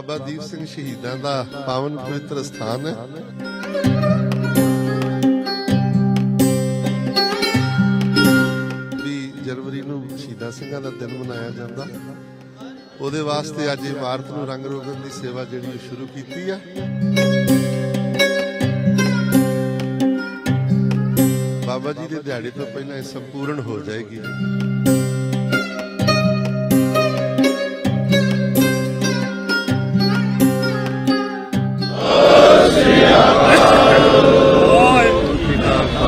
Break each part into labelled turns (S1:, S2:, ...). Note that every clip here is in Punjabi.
S1: ਬਾਬਾ ਦੀਪ ਸਿੰਘ ਸ਼ਹੀਦਾਂ ਦਾ ਪਾਵਨ ਪਵਿੱਤਰ ਸਥਾਨ ਹੈ। ਵੀ ਜਨਵਰੀ ਨੂੰ ਸ਼ਹੀਦਾਂ ਸਿੰਘਾਂ ਦਾ ਦਿਨ ਮਨਾਇਆ ਜਾਂਦਾ। ਉਹਦੇ ਵਾਸਤੇ ਅੱਜ ਇਮਾਰਤ ਨੂੰ ਰੰਗ ਰੋਗਨ ਦੀ ਸੇਵਾ ਜਿਹੜੀ ਸ਼ੁਰੂ ਕੀਤੀ ਆ। ਬਾਬਾ ਜੀ ਦੇ ਦਿਹਾੜੇ ਤੋਂ ਪਹਿਲਾਂ ਇਹ ਸੰਪੂਰਨ ਹੋ ਜਾਏਗੀ।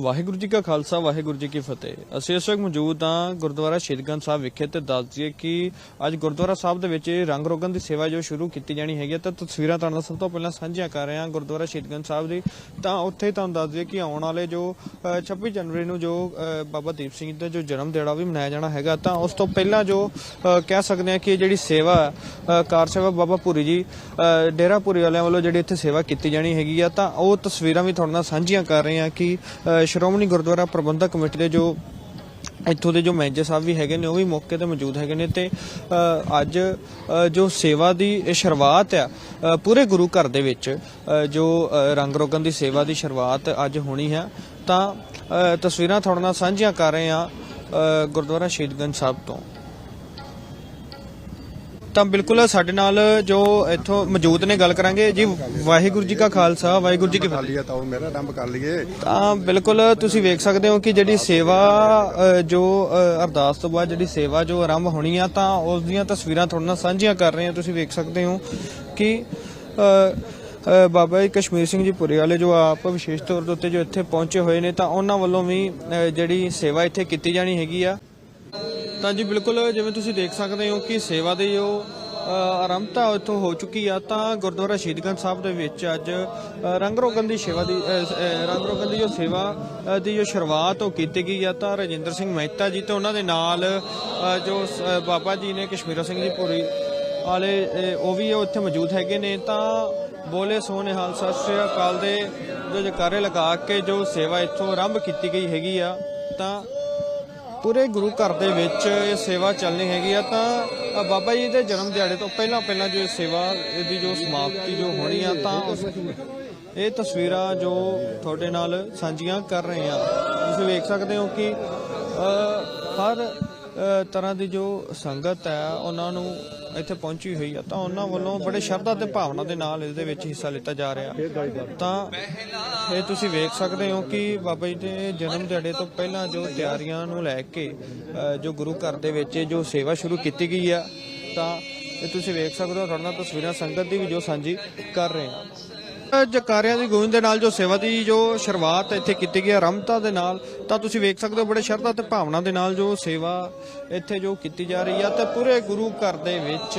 S2: ਵਾਹਿਗੁਰੂ ਜੀ ਕਾ ਖਾਲਸਾ ਵਾਹਿਗੁਰੂ ਜੀ ਕੀ ਫਤਿਹ। ਅਸੀਂ ਇਸ ਵਕਤ ਮੌਜੂਦ ਹਾਂ ਗੁਰਦੁਆਰਾ ਸ਼ਹੀਦਗੰਜ ਸਾਹਿਬ ਵਿਖੇ ਤੇ ਦੱਸ ਦਈਏ ਕਿ ਅੱਜ ਗੁਰਦੁਆਰਾ ਸਾਹਿਬ ਦੇ ਵਿੱਚ ਰੰਗ ਰੋਗਨ ਦੀ ਸੇਵਾ ਜੋ ਸ਼ੁਰੂ ਕੀਤੀ ਜਾਣੀ ਹੈਗੀ ਹੈ ਤਾਂ ਤਸਵੀਰਾਂ ਤੁਹਾਨੂੰ ਨਾਲ ਸਭ ਤੋਂ ਪਹਿਲਾਂ ਸਾਂਝੀਆਂ ਕਰ ਰਹੇ ਹਾਂ ਗੁਰਦੁਆਰਾ ਸ਼ਹੀਦਗੰਜ ਸਾਹਿਬ ਦੀ। ਤਾਂ ਉੱਥੇ ਤੁਹਾਨੂੰ ਦੱਸ ਦਈਏ ਕਿ ਆਉਣ ਵਾਲੇ ਜੋ ਅ, 26 ਜਨਵਰੀ ਨੂੰ ਜੋ ਬਾਬਾ ਦੀਪ ਸਿੰਘ ਦਾ ਜੋ ਜਨਮ ਦਿਹਾੜਾ ਵੀ ਮਨਾਇਆ ਜਾਣਾ ਹੈਗਾ। ਤਾਂ ਉਸ ਤੋਂ ਪਹਿਲਾਂ ਜੋ ਕਹਿ ਸਕਦੇ ਹਾਂ ਕਿ ਇਹ ਜਿਹੜੀ ਸੇਵਾ ਕਾਰ ਸੇਵਾ ਬਾਬਾ ਪੁਰੀ ਜੀ ਡੇਰਾ ਪੁਰੀ ਵਾਲਿਆਂ ਵੱਲੋਂ ਜਿਹੜੀ ਇੱਥੇ ਸੇਵਾ ਕੀਤੀ ਜਾਣੀ ਹੈਗੀ ਆ ਤਾਂ ਉਹ ਤਸਵੀਰਾਂ ਵੀ ਤੁਹਾਡੇ ਨਾਲ ਸਾਂਝੀਆਂ ਕਰ ਰਹੇ ਹਾਂ ਕਿ ਸ਼੍ਰੋਮਣੀ ਗੁਰਦੁਆਰਾ ਪ੍ਰਬੰਧਕ ਕਮੇਟੀ ਦੇ ਜੋ ਇੱਥੋਂ ਦੇ ਜੋ ਮੈਨੇਜਰ ਸਾਹਿਬ ਵੀ ਹੈਗੇ ਨੇ, ਉਹ ਵੀ ਮੌਕੇ ਤੇ ਮੌਜੂਦ ਹੈਗੇ ਨੇ ਤੇ ਅੱਜ ਜੋ ਸੇਵਾ ਦੀ ਸ਼ੁਰੂਆਤ ਆ ਪੂਰੇ ਗੁਰੂ ਘਰ ਦੇ ਵਿੱਚ ਜੋ ਰੰਗ ਰੋਗਨ ਦੀ ਸੇਵਾ ਦੀ ਸ਼ੁਰੂਆਤ ਅੱਜ ਹੋਣੀ ਹੈ ਤਾਂ ਤਸਵੀਰਾਂ ਤੁਹਾਡੇ ਨਾਲ ਸਾਂਝੀਆਂ ਕਰ ਰਹੇ ਹਾਂ ਗੁਰਦੁਆਰਾ ਸ਼ਹੀਦਗੰਜ ਸਾਹਿਬ ਤੋਂ। ਤਾਂ ਬਿਲਕੁਲ ਸਾਡੇ ਨਾਲ ਜੋ ਇੱਥੋਂ ਮੌਜੂਦ ਨੇ ਗੱਲ ਕਰਾਂਗੇ। ਜੀ ਵਾਹਿਗੁਰੂ ਜੀ ਕਾ ਖਾਲਸਾ ਵਾਹਿਗੁਰੂ ਜੀ ਕੀ ਫਤਿਹ।
S3: ਤਾਂ ਮੇਰਾ ਆਰੰਭ ਕਰ ਲਈਏ।
S2: ਤਾਂ ਬਿਲਕੁਲ ਤੁਸੀਂ ਵੇਖ ਸਕਦੇ ਹੋ ਕਿ ਜਿਹੜੀ ਸੇਵਾ ਜੋ ਅਰਦਾਸ ਤੋਂ ਬਾਅਦ ਜਿਹੜੀ ਸੇਵਾ ਜੋ ਆਰੰਭ ਹੋਣੀ ਆ ਤਾਂ ਉਸ ਦੀਆਂ ਤਸਵੀਰਾਂ ਤੁਹਾਡੇ ਨਾਲ ਸਾਂਝੀਆਂ ਕਰ ਰਹੇ ਹਾਂ। ਤੁਸੀਂ ਵੇਖ ਸਕਦੇ ਹੋ ਕਿ ਬਾਬਾ ਜੀ ਕਸ਼ਮੀਰ ਸਿੰਘ ਜੀ ਪੁਰੇ ਵਾਲੇ ਜੋ ਆਪ ਵਿਸ਼ੇਸ਼ ਤੌਰ ਦੇ ਉੱਤੇ ਜੋ ਇੱਥੇ ਪਹੁੰਚੇ ਹੋਏ ਨੇ ਤਾਂ ਉਹਨਾਂ ਵੱਲੋਂ ਵੀ ਜਿਹੜੀ ਸੇਵਾ ਇੱਥੇ ਕੀਤੀ ਜਾਣੀ ਹੈਗੀ ਆ। ਤਾਂ ਜੀ ਬਿਲਕੁਲ ਜਿਵੇਂ ਤੁਸੀਂ ਦੇਖ ਸਕਦੇ ਹੋ ਕਿ ਸੇਵਾ ਦੀ ਜੋ ਆਰੰਭਤਾ ਇੱਥੋਂ ਹੋ ਚੁੱਕੀ ਆ, ਤਾਂ ਗੁਰਦੁਆਰਾ ਸ਼ਹੀਦਗੰਜ ਸਾਹਿਬ ਦੇ ਵਿੱਚ ਅੱਜ ਰੰਗ ਰੋਗਨ ਦੀ ਸੇਵਾ ਦੀ ਰੰਗ ਰੋਗਨ ਦੀ ਜੋ ਸੇਵਾ ਦੀ ਜੋ ਸ਼ੁਰੂਆਤ ਉਹ ਕੀਤੀ ਗਈ ਆ, ਤਾਂ ਰਜਿੰਦਰ ਸਿੰਘ ਮਹਿਤਾ ਜੀ ਤੇ ਉਹਨਾਂ ਦੇ ਨਾਲ ਜੋ ਸ- ਬਾਬਾ ਜੀ ਨੇ ਕਸ਼ਮੀਰਾ ਸਿੰਘ ਜੀ ਪੁਰੀ ਵਾਲੇ ਉਹ ਵੀ ਉੱਥੇ ਮੌਜੂਦ ਹੈਗੇ ਨੇ, ਤਾਂ ਬੋਲੇ ਸੋਨੇ ਹਾਲ ਸਤਿ ਸ੍ਰੀ ਅਕਾਲ ਦੇ ਜੋ ਜਕਾਰੇ ਲਗਾ ਕੇ ਜੋ ਸੇਵਾ ਇੱਥੋਂ ਆਰੰਭ ਕੀਤੀ ਗਈ ਹੈਗੀ ਆ, ਤਾਂ ਪੂਰੇ ਗੁਰੂ ਘਰ ਦੇ ਵਿੱਚ ਇਹ ਸੇਵਾ ਚੱਲਣੀ ਹੈਗੀ ਆ, ਤਾਂ ਬਾਬਾ ਜੀ ਦੇ ਜਨਮ ਦਿਹਾੜੇ ਤੋਂ ਪਹਿਲਾਂ ਪਹਿਲਾਂ ਜੋ ਸੇਵਾ, ਇਹਦੀ ਜੋ ਸਮਾਪਤੀ ਜੋ ਹੋਣੀ ਆ, ਤਾਂ ਉਸ ਇਹ ਤਸਵੀਰਾਂ ਜੋ ਤੁਹਾਡੇ ਨਾਲ ਸਾਂਝੀਆਂ ਕਰ ਰਹੇ ਆ, ਤੁਸੀਂ ਵੇਖ ਸਕਦੇ ਹੋ ਕਿ ਹਰ ਤਰ੍ਹਾਂ ਦੀ ਜੋ ਸੰਗਤ ਹੈ, ਉਹਨਾਂ ਨੂੰ ਇੱਥੇ ਪਹੁੰਚੀ ਹੋਈ ਆ, ਤਾਂ ਉਹਨਾਂ ਵੱਲੋਂ ਬੜੇ ਸ਼ਰਧਾ ਤੇ ਭਾਵਨਾ ਦੇ ਨਾਲ ਇਸ ਦੇ ਵਿੱਚ ਹਿੱਸਾ ਲਿੱਤਾ ਜਾ ਰਿਹਾ। ਤਾਂ ਇਹ ਤੁਸੀਂ ਵੇਖ ਸਕਦੇ ਹੋ ਕਿ ਬਾਬਾ ਜੀ ਦੇ ਜਨਮ ਦਿਹਾੜੇ ਤੋਂ ਪਹਿਲਾਂ ਜੋ ਤਿਆਰੀਆਂ ਨੂੰ ਲੈ ਕੇ ਜੋ ਗੁਰੂ ਘਰ ਦੇ ਵਿੱਚ ਜੋ ਸੇਵਾ ਸ਼ੁਰੂ ਕੀਤੀ ਗਈ ਆ, ਤਾਂ ਇਹ ਤੁਸੀਂ ਵੇਖ ਸਕਦੇ ਹੋ, ਤੁਹਾਡੇ ਨਾਲ ਤਸਵੀਰਾਂ ਸੰਗਤ ਦੀ ਵੀ ਜੋ ਸਾਂਝੀ ਕਰ ਰਹੇ ਹਾਂ ਜਕਾਰਿਆਂ ਦੀ ਗੂੰਜ ਦੇ ਨਾਲ ਜੋ ਸੇਵਾ ਦੀ ਜੋ ਸ਼ੁਰੂਆਤ ਇੱਥੇ ਕੀਤੀ ਗਈ ਹੈ, ਆਰੰਭਤਾ ਦੇ ਨਾਲ, ਤਾਂ ਤੁਸੀਂ ਵੇਖ ਸਕਦੇ ਹੋ ਬੜੇ ਸ਼ਰਧਾ ਤੇ ਭਾਵਨਾ ਦੇ ਨਾਲ ਜੋ ਸੇਵਾ ਇੱਥੇ ਜੋ ਕੀਤੀ ਜਾ ਰਹੀ ਹੈ ਤੇ ਪੂਰੇ ਗੁਰੂ ਘਰ ਦੇ ਵਿੱਚ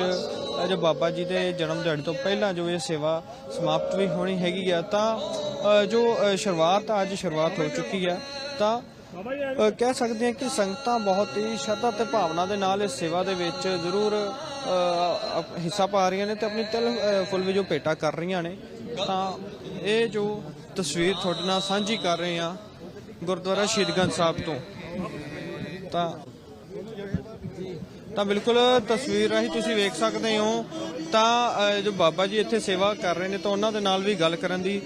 S2: ਜੋ ਬਾਬਾ ਜੀ ਦੇ ਜਨਮ ਦਿਹਾੜੇ ਤੋਂ ਪਹਿਲਾਂ ਜੋ ਇਹ ਸੇਵਾ ਸਮਾਪਤ ਵੀ ਹੋਣੀ ਹੈਗੀ ਆ, ਤਾਂ ਜੋ ਸ਼ੁਰੂਆਤ ਅੱਜ ਸ਼ੁਰੂਆਤ ਹੋ ਚੁੱਕੀ ਹੈ ਤਾਂ ਕਹਿ ਸਕਦੇ ਹਾਂ ਕਿ ਸੰਗਤਾਂ ਬਹੁਤ ਹੀ ਸ਼ਰਧਾ ਤੇ ਭਾਵਨਾ ਦੇ ਨਾਲ ਇਸ ਸੇਵਾ ਦੇ ਵਿੱਚ ਜ਼ਰੂਰ ਹਿੱਸਾ ਪਾ ਰਹੀਆਂ ਨੇ ਤੇ ਆਪਣੀ ਤਿਲ ਫੁੱਲ ਵੀ ਜੋ ਭੇਟਾ ਕਰ ਰਹੀਆਂ ਨੇ। ਤਾਂ ਇਹ ਜੋ ਤਸਵੀਰ ਤੁਹਾਡੇ ਨਾਲ ਸਾਂਝੀ ਕਰ ਰਹੇ ਹਾਂ ਗੁਰਦੁਆਰਾ ਸ਼ਹੀਦਗੰਜ ਸਾਹਿਬ ਤੋਂ। ਤਾਂ ਤਾਂ ਬਿਲਕੁਲ ਤਸਵੀਰ ਰਾਹੀਂ ਤੁਸੀਂ ਵੇਖ ਸਕਦੇ ਹੋ। ਤਾਂ ਜੋ ਬਾਬਾ ਜੀ ਇੱਥੇ ਸੇਵਾ ਕਰ ਰਹੇ ਨੇ, ਤਾਂ ਉਹਨਾਂ ਦੇ ਨਾਲ ਵੀ ਗੱਲ ਕਰਨ ਦੀ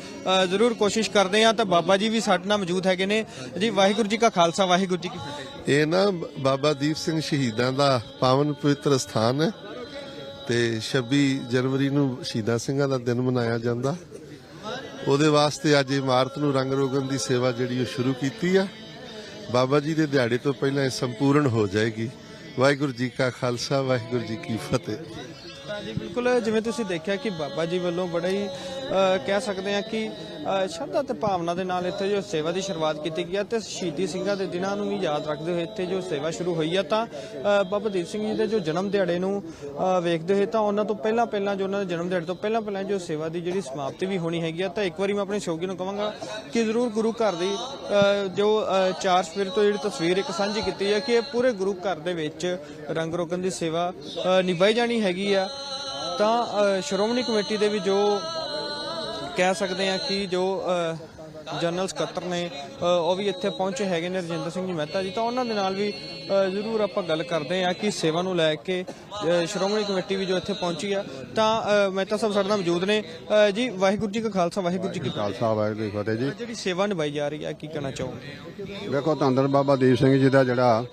S2: ਜ਼ਰੂਰ ਕੋਸ਼ਿਸ਼ ਕਰਦੇ ਹਾਂ। ਤਾਂ ਬਾਬਾ ਜੀ ਵੀ ਸਾਡੇ ਨਾਲ ਮੌਜੂਦ ਹੈਗੇ ਨੇ। ਜੀ, ਵਾਹਿਗੁਰੂ ਜੀ ਕਾ ਖਾਲਸਾ, ਵਾਹਿਗੁਰੂ ਜੀ ਕੀ ਫਤਿਹ।
S1: ਇਹ ਨਾ ਬਾਬਾ ਦੀਪ ਸਿੰਘ ਸ਼ਹੀਦਾਂ ਦਾ ਪਾਵਨ ਪਵਿੱਤਰ ਸਥਾਨ ਹੈ। ਤੇ 26 ਜਨਵਰੀ ਨੂੰ ਸ਼ਹੀਦਾਂ ਸਿੰਘਾਂ ਦਾ ਦਿਨ ਮਨਾਇਆ ਜਾਂਦਾ। ਉਹਦੇ ਵਾਸਤੇ ਅੱਜ ਇਮਾਰਤ ਨੂੰ ਰੰਗ ਰੋਗਨ ਦੀ ਸੇਵਾ ਜਿਹੜੀ ਉਹ ਸ਼ੁਰੂ ਕੀਤੀ ਆ। ਬਾਬਾ ਜੀ ਦੇ ਦਿਹਾੜੇ ਤੋਂ ਪਹਿਲਾਂ ਇਹ ਸੰਪੂਰਨ ਹੋ ਜਾਏਗੀ। ਵਾਹਿਗੁਰੂ ਜੀ ਕਾ ਖਾਲਸਾ, ਵਾਹਿਗੁਰੂ ਜੀ ਕੀ ਫਤਿਹ।
S2: ਜੀ, ਬਿਲਕੁਲ, ਜਿਵੇਂ ਤੁਸੀਂ ਦੇਖਿਆ ਕਿ ਬਾਬਾ ਜੀ ਵੱਲੋਂ ਬੜਾ ਹੀ ਕਹਿ ਸਕਦੇ ਆ ਕਿ ਸ਼ਰਧਾ ਤੇ ਭਾਵਨਾ ਦੇ ਨਾਲ ਇੱਥੇ ਜੋ ਸੇਵਾ ਦੀ ਸ਼ੁਰੂਆਤ ਕੀਤੀ ਗਈ ਹੈ ਤੇ ਸ਼ਹੀਦੀ ਸਿੰਘਾਂ ਦੇ ਦਿਨਾਂ ਨੂੰ ਵੀ ਯਾਦ ਰੱਖਦੇ ਹੋਏ ਇੱਥੇ ਜੋ ਸੇਵਾ ਸ਼ੁਰੂ ਹੋਈ ਹੈ ਤਾਂ ਬਾਬਾ ਦੀਪ ਸਿੰਘ ਜੀ ਦੇ ਜੋ ਜਨਮ ਦਿਹਾੜੇ ਨੂੰ ਵੇਖਦੇ ਹੋਏ ਤਾਂ ਉਹਨਾਂ ਤੋਂ ਪਹਿਲਾਂ ਪਹਿਲਾਂ ਜੋ ਉਹਨਾਂ ਦੇ ਜਨਮ ਦਿਹਾੜੇ ਤੋਂ ਪਹਿਲਾਂ ਪਹਿਲਾਂ ਜੋ ਸੇਵਾ ਦੀ ਜਿਹੜੀ ਸਮਾਪਤੀ ਵੀ ਹੋਣੀ ਹੈਗੀ ਆ ਤਾਂ ਇੱਕ ਵਾਰੀ ਮੈਂ ਆਪਣੇ ਸ਼ੌਕੀ ਨੂੰ ਕਹਾਂਗਾ ਕਿ ਜ਼ਰੂਰ ਗੁਰੂ ਘਰ ਦੀ ਜੋ ਚਾਰ ਸਵੇਰ ਤੋਂ ਜਿਹੜੀ ਤਸਵੀਰ ਇੱਕ ਸਾਂਝੀ ਕੀਤੀ ਹੈ ਕਿ ਇਹ ਪੂਰੇ ਗੁਰੂ ਘਰ ਦੇ ਵਿੱਚ ਰੰਗ ਰੋਗਨ ਦੀ ਸੇਵਾ ਨਿਭਾਈ ਜਾਣੀ ਹੈਗੀ ਆ ਤਾਂ ਸ਼੍ਰੋਮਣੀ ਕਮੇਟੀ ਦੇ ਵੀ ਜੋ ਕਹਿ ਸਕਦੇ ਆ ਕਿ ਜੋ ਜਨਰਲ ਸਕੱਤਰ ਨੇ ਉਹ ਵੀ ਇੱਥੇ ਪਹੁੰਚੇ ਹੈਗੇ ਨੇ ਰਜਿੰਦਰ ਸਿੰਘ ਜੀ ਮਹਿਤਾ ਜੀ। ਤਾਂ ਉਹਨਾਂ ਦੇ ਨਾਲ ਵੀ ਜ਼ਰੂਰ ਆਪਾਂ ਗੱਲ ਕਰਦੇ ਆ ਕਿ ਸੇਵਾ ਨੂੰ ਲੈ ਕੇ ਸ਼੍ਰੋਮਣੀ ਕਮੇਟੀ ਵੀ ਜੋ ਇੱਥੇ ਪਹੁੰਚੀ ਆ। ਤਾਂ ਮਹਿਤਾ ਸਾਹਿਬ ਸਾਡੇ ਨਾਲ ਮੌਜੂਦ ਨੇ। ਜੀ ਵਾਹਿਗੁਰੂ ਜੀ ਕਾ ਖਾਲਸਾ ਵਾਹਿਗੁਰੂ ਜੀ ਕੀ
S3: ਖਾਲਸਾ ਵਾਹਿਗੁਰੂ ਜੀ ਫਤਿਹ ਜੀ।
S2: ਜਿਹੜੀ ਸੇਵਾ ਨਿਭਾਈ ਜਾ ਰਹੀ ਹੈ ਕੀ ਕਹਿਣਾ ਚਾਹੋਗੇ?
S3: ਵੇਖੋ ਧੰਦਰ ਬਾਬਾ ਦੀਪ ਸਿੰਘ ਜੀ ਦਾ ਜਿਹੜਾ